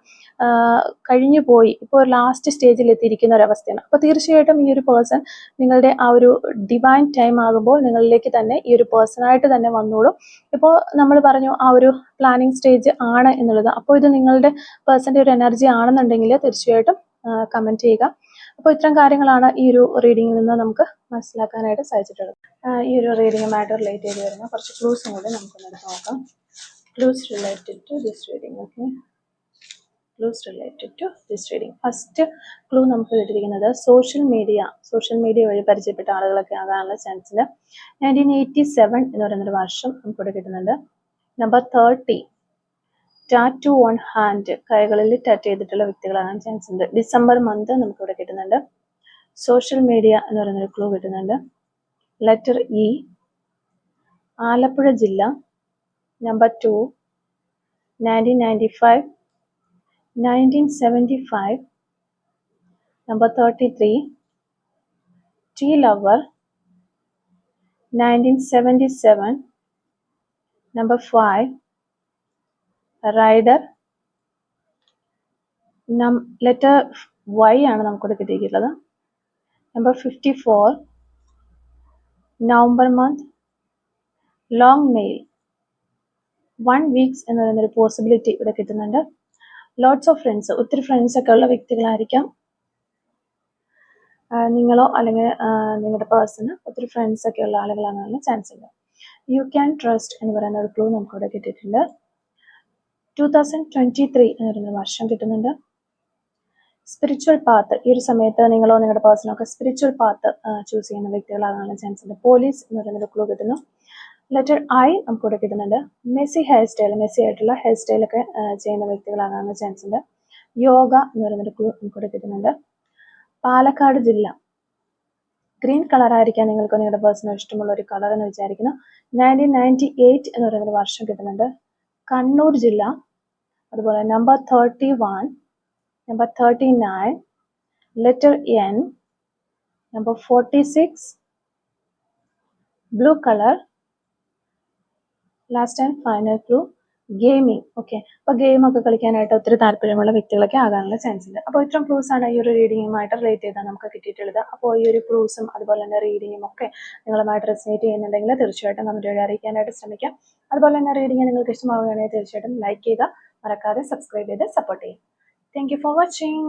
കഴിഞ്ഞു പോയി. ഇപ്പോൾ ലാസ്റ്റ് സ്റ്റേജിൽ എത്തിയിരിക്കുന്ന ഒരു അവസ്ഥയാണ് അപ്പോൾ തീർച്ചയായിട്ടും ഈ ഒരു പേഴ്സൺ നിങ്ങളുടെ ആ ഒരു ഡിവൈൻ ടൈം ആകുമ്പോൾ നിങ്ങളിലേക്ക് തന്നെ ഈ ഒരു പേഴ്സണായിട്ട് തന്നെ വന്നോളും. ഇപ്പോൾ നമ്മൾ പറഞ്ഞു ആ ഒരു പ്ലാനിങ് സ്റ്റേജ് ആണ് എന്നുള്ളത്. അപ്പോൾ ഇത് നിങ്ങളുടെ പേഴ്സന്റെ ഒരു എനർജി ആണെന്നുണ്ടെങ്കിൽ തീർച്ചയായിട്ടും കമന്റ് ചെയ്യുക. അപ്പോൾ ഇത്തരം കാര്യങ്ങളാണ് ഈ ഒരു റീഡിങ്ങിൽ നിന്ന് നമുക്ക് മനസ്സിലാക്കാനായിട്ട് സാധിച്ചിട്ടുള്ളത്. ഈ ഒരു റീഡിങ്ങുമായിട്ട് റിലേറ്റ് ചെയ്ത് വരുന്ന കുറച്ച് ക്ലൂസും കൂടി നമുക്കൊന്ന് നോക്കാം. Clues related to this reading okay clues related to this reading first clue നമുക്ക് കിട്ടിയിരിക്കുന്നത് സോഷ്യൽ മീഡിയ സോഷ്യൽ മീഡിയ വഴി പരിചയപ്പെട്ട ആളുകളൊക്കെ ആകാനുള്ള ചാൻസിൽ നയന്റീൻ എയ്റ്റി സെവൻ എന്ന് പറയുന്നൊരു വർഷം നമുക്കിവിടെ കിട്ടുന്നുണ്ട്. Number thirty tattoo on hand കൈകളിൽ ടാറ്റ് ചെയ്തിട്ടുള്ള വ്യക്തികളാകാൻ ചാൻസ് ഉണ്ട് ഡിസംബർ മന്ത് നമുക്കിവിടെ കിട്ടുന്നുണ്ട്. സോഷ്യൽ മീഡിയ എന്ന് പറയുന്നൊരു ക്ലൂ കിട്ടുന്നുണ്ട്. ലെറ്റർ ഇ ആലപ്പുഴ ജില്ല. Number 2 1995 1975 number 33 tea lover 1977 number 5 rider. നം ലെറ്റർ വൈ ആണ് നമുക്കിവിടെ കിട്ടിയിട്ടുള്ളത്. Number fifty four November month long mail one weeks എന്ന് പറയുന്നൊരു പോസിബിലിറ്റി ഇവിടെ കിട്ടുന്നുണ്ട്. ലോട്ട്സ് ഓഫ് ഫ്രണ്ട്സ് ഒത്തിരി ഫ്രണ്ട്സ് ഒക്കെ ഉള്ള വ്യക്തികളായിരിക്കാം. നിങ്ങളോ അല്ലെങ്കിൽ നിങ്ങളുടെ പേഴ്സണ് ഒത്തിരി ഫ്രണ്ട്സ് ഒക്കെ ഉള്ള ആളുകളാണെന്നുള്ള ചാൻസ് ഉണ്ട് യു ക്യാൻ ട്രസ്റ്റ് എന്ന് പറയുന്ന ഒരു ക്ലൂ നമുക്കിവിടെ കിട്ടിയിട്ടുണ്ട്. ടു തൗസൻഡ് ട്വന്റി ത്രീ എന്ന് പറയുന്ന വർഷം കിട്ടുന്നുണ്ട്. സ്പിരിച്വൽ പാത്ത് ഈ ഒരു സമയത്ത് നിങ്ങളോ നിങ്ങളുടെ പേഴ്സണോ ഒക്കെ സ്പിരിച്വൽ പാത്ത് ചൂസ് ചെയ്യുന്ന വ്യക്തികളാകാനുള്ള ചാൻസ് ഉണ്ട് പോലീസ് എന്ന് പറയുന്നൊരു ക്ലൂ കിട്ടുന്നു. ലെറ്റർ ഐ നമുക്ക് ഇവിടെ കിട്ടുന്നുണ്ട്. മെസ്സി ഹെയർ സ്റ്റൈൽ മെസ്സി ആയിട്ടുള്ള ഹെയർ സ്റ്റൈലൊക്കെ ചെയ്യുന്ന വ്യക്തികളാകാനുള്ള ചാൻസ് ഉണ്ട്. യോഗ എന്ന് പറയുന്നൊരു ക്ലൂ നമുക്ക് ഇവിടെ കിട്ടുന്നുണ്ട്. പാലക്കാട് ജില്ല. ഗ്രീൻ കളർ ആയിരിക്കാം നിങ്ങൾക്ക് നിങ്ങളുടെ പേഴ്സണൽ ഇഷ്ടമുള്ള ഒരു കളർ എന്ന് വിചാരിക്കുന്നു. നയന്റീൻ നയന്റി എയ്റ്റ് എന്ന് പറയുന്ന ഒരു വർഷം കിട്ടുന്നുണ്ട്. കണ്ണൂർ ജില്ല. അതുപോലെ number thirty one number thirty nine letter N number forty six blue colour last and final clue gaming okay അപ്പോൾ ഗെയിമൊക്കെ കളിക്കാനായിട്ട് ഒത്തിരി താല്പര്യമുള്ള വ്യക്തികളൊക്കെ ആകാനുള്ള ചാൻസ് ഉണ്ട്. അപ്പോൾ ഇത്രയും ക്ലൂസ് ആണ് ഈ ഒരു റീഡിങ്ങുമായിട്ട് റിലേറ്റ് ചെയ്താൽ നമുക്ക് കിട്ടിയിട്ടുള്ളത് അപ്പോൾ ഈ ഒരു ക്ലൂസും അതുപോലെ തന്നെ റീഡിങ്ങും ഒക്കെ നിങ്ങളുമായിട്ട് റെസിനേറ്റ് ചെയ്യുന്നുണ്ടെങ്കിൽ തീർച്ചയായിട്ടും കമന്റ് വഴി അറിയിക്കാനായിട്ട് ശ്രമിക്കാം. അതുപോലെ തന്നെ റീഡിങ് നിങ്ങൾക്ക് ഇഷ്ടമാവുകയാണെങ്കിൽ തീർച്ചയായിട്ടും ലൈക്ക് ചെയ്യുക. മറക്കാതെ സബ്സ്ക്രൈബ് ചെയ്ത് സപ്പോർട്ട് ചെയ്യും താങ്ക് ഫോർ വാച്ചിങ്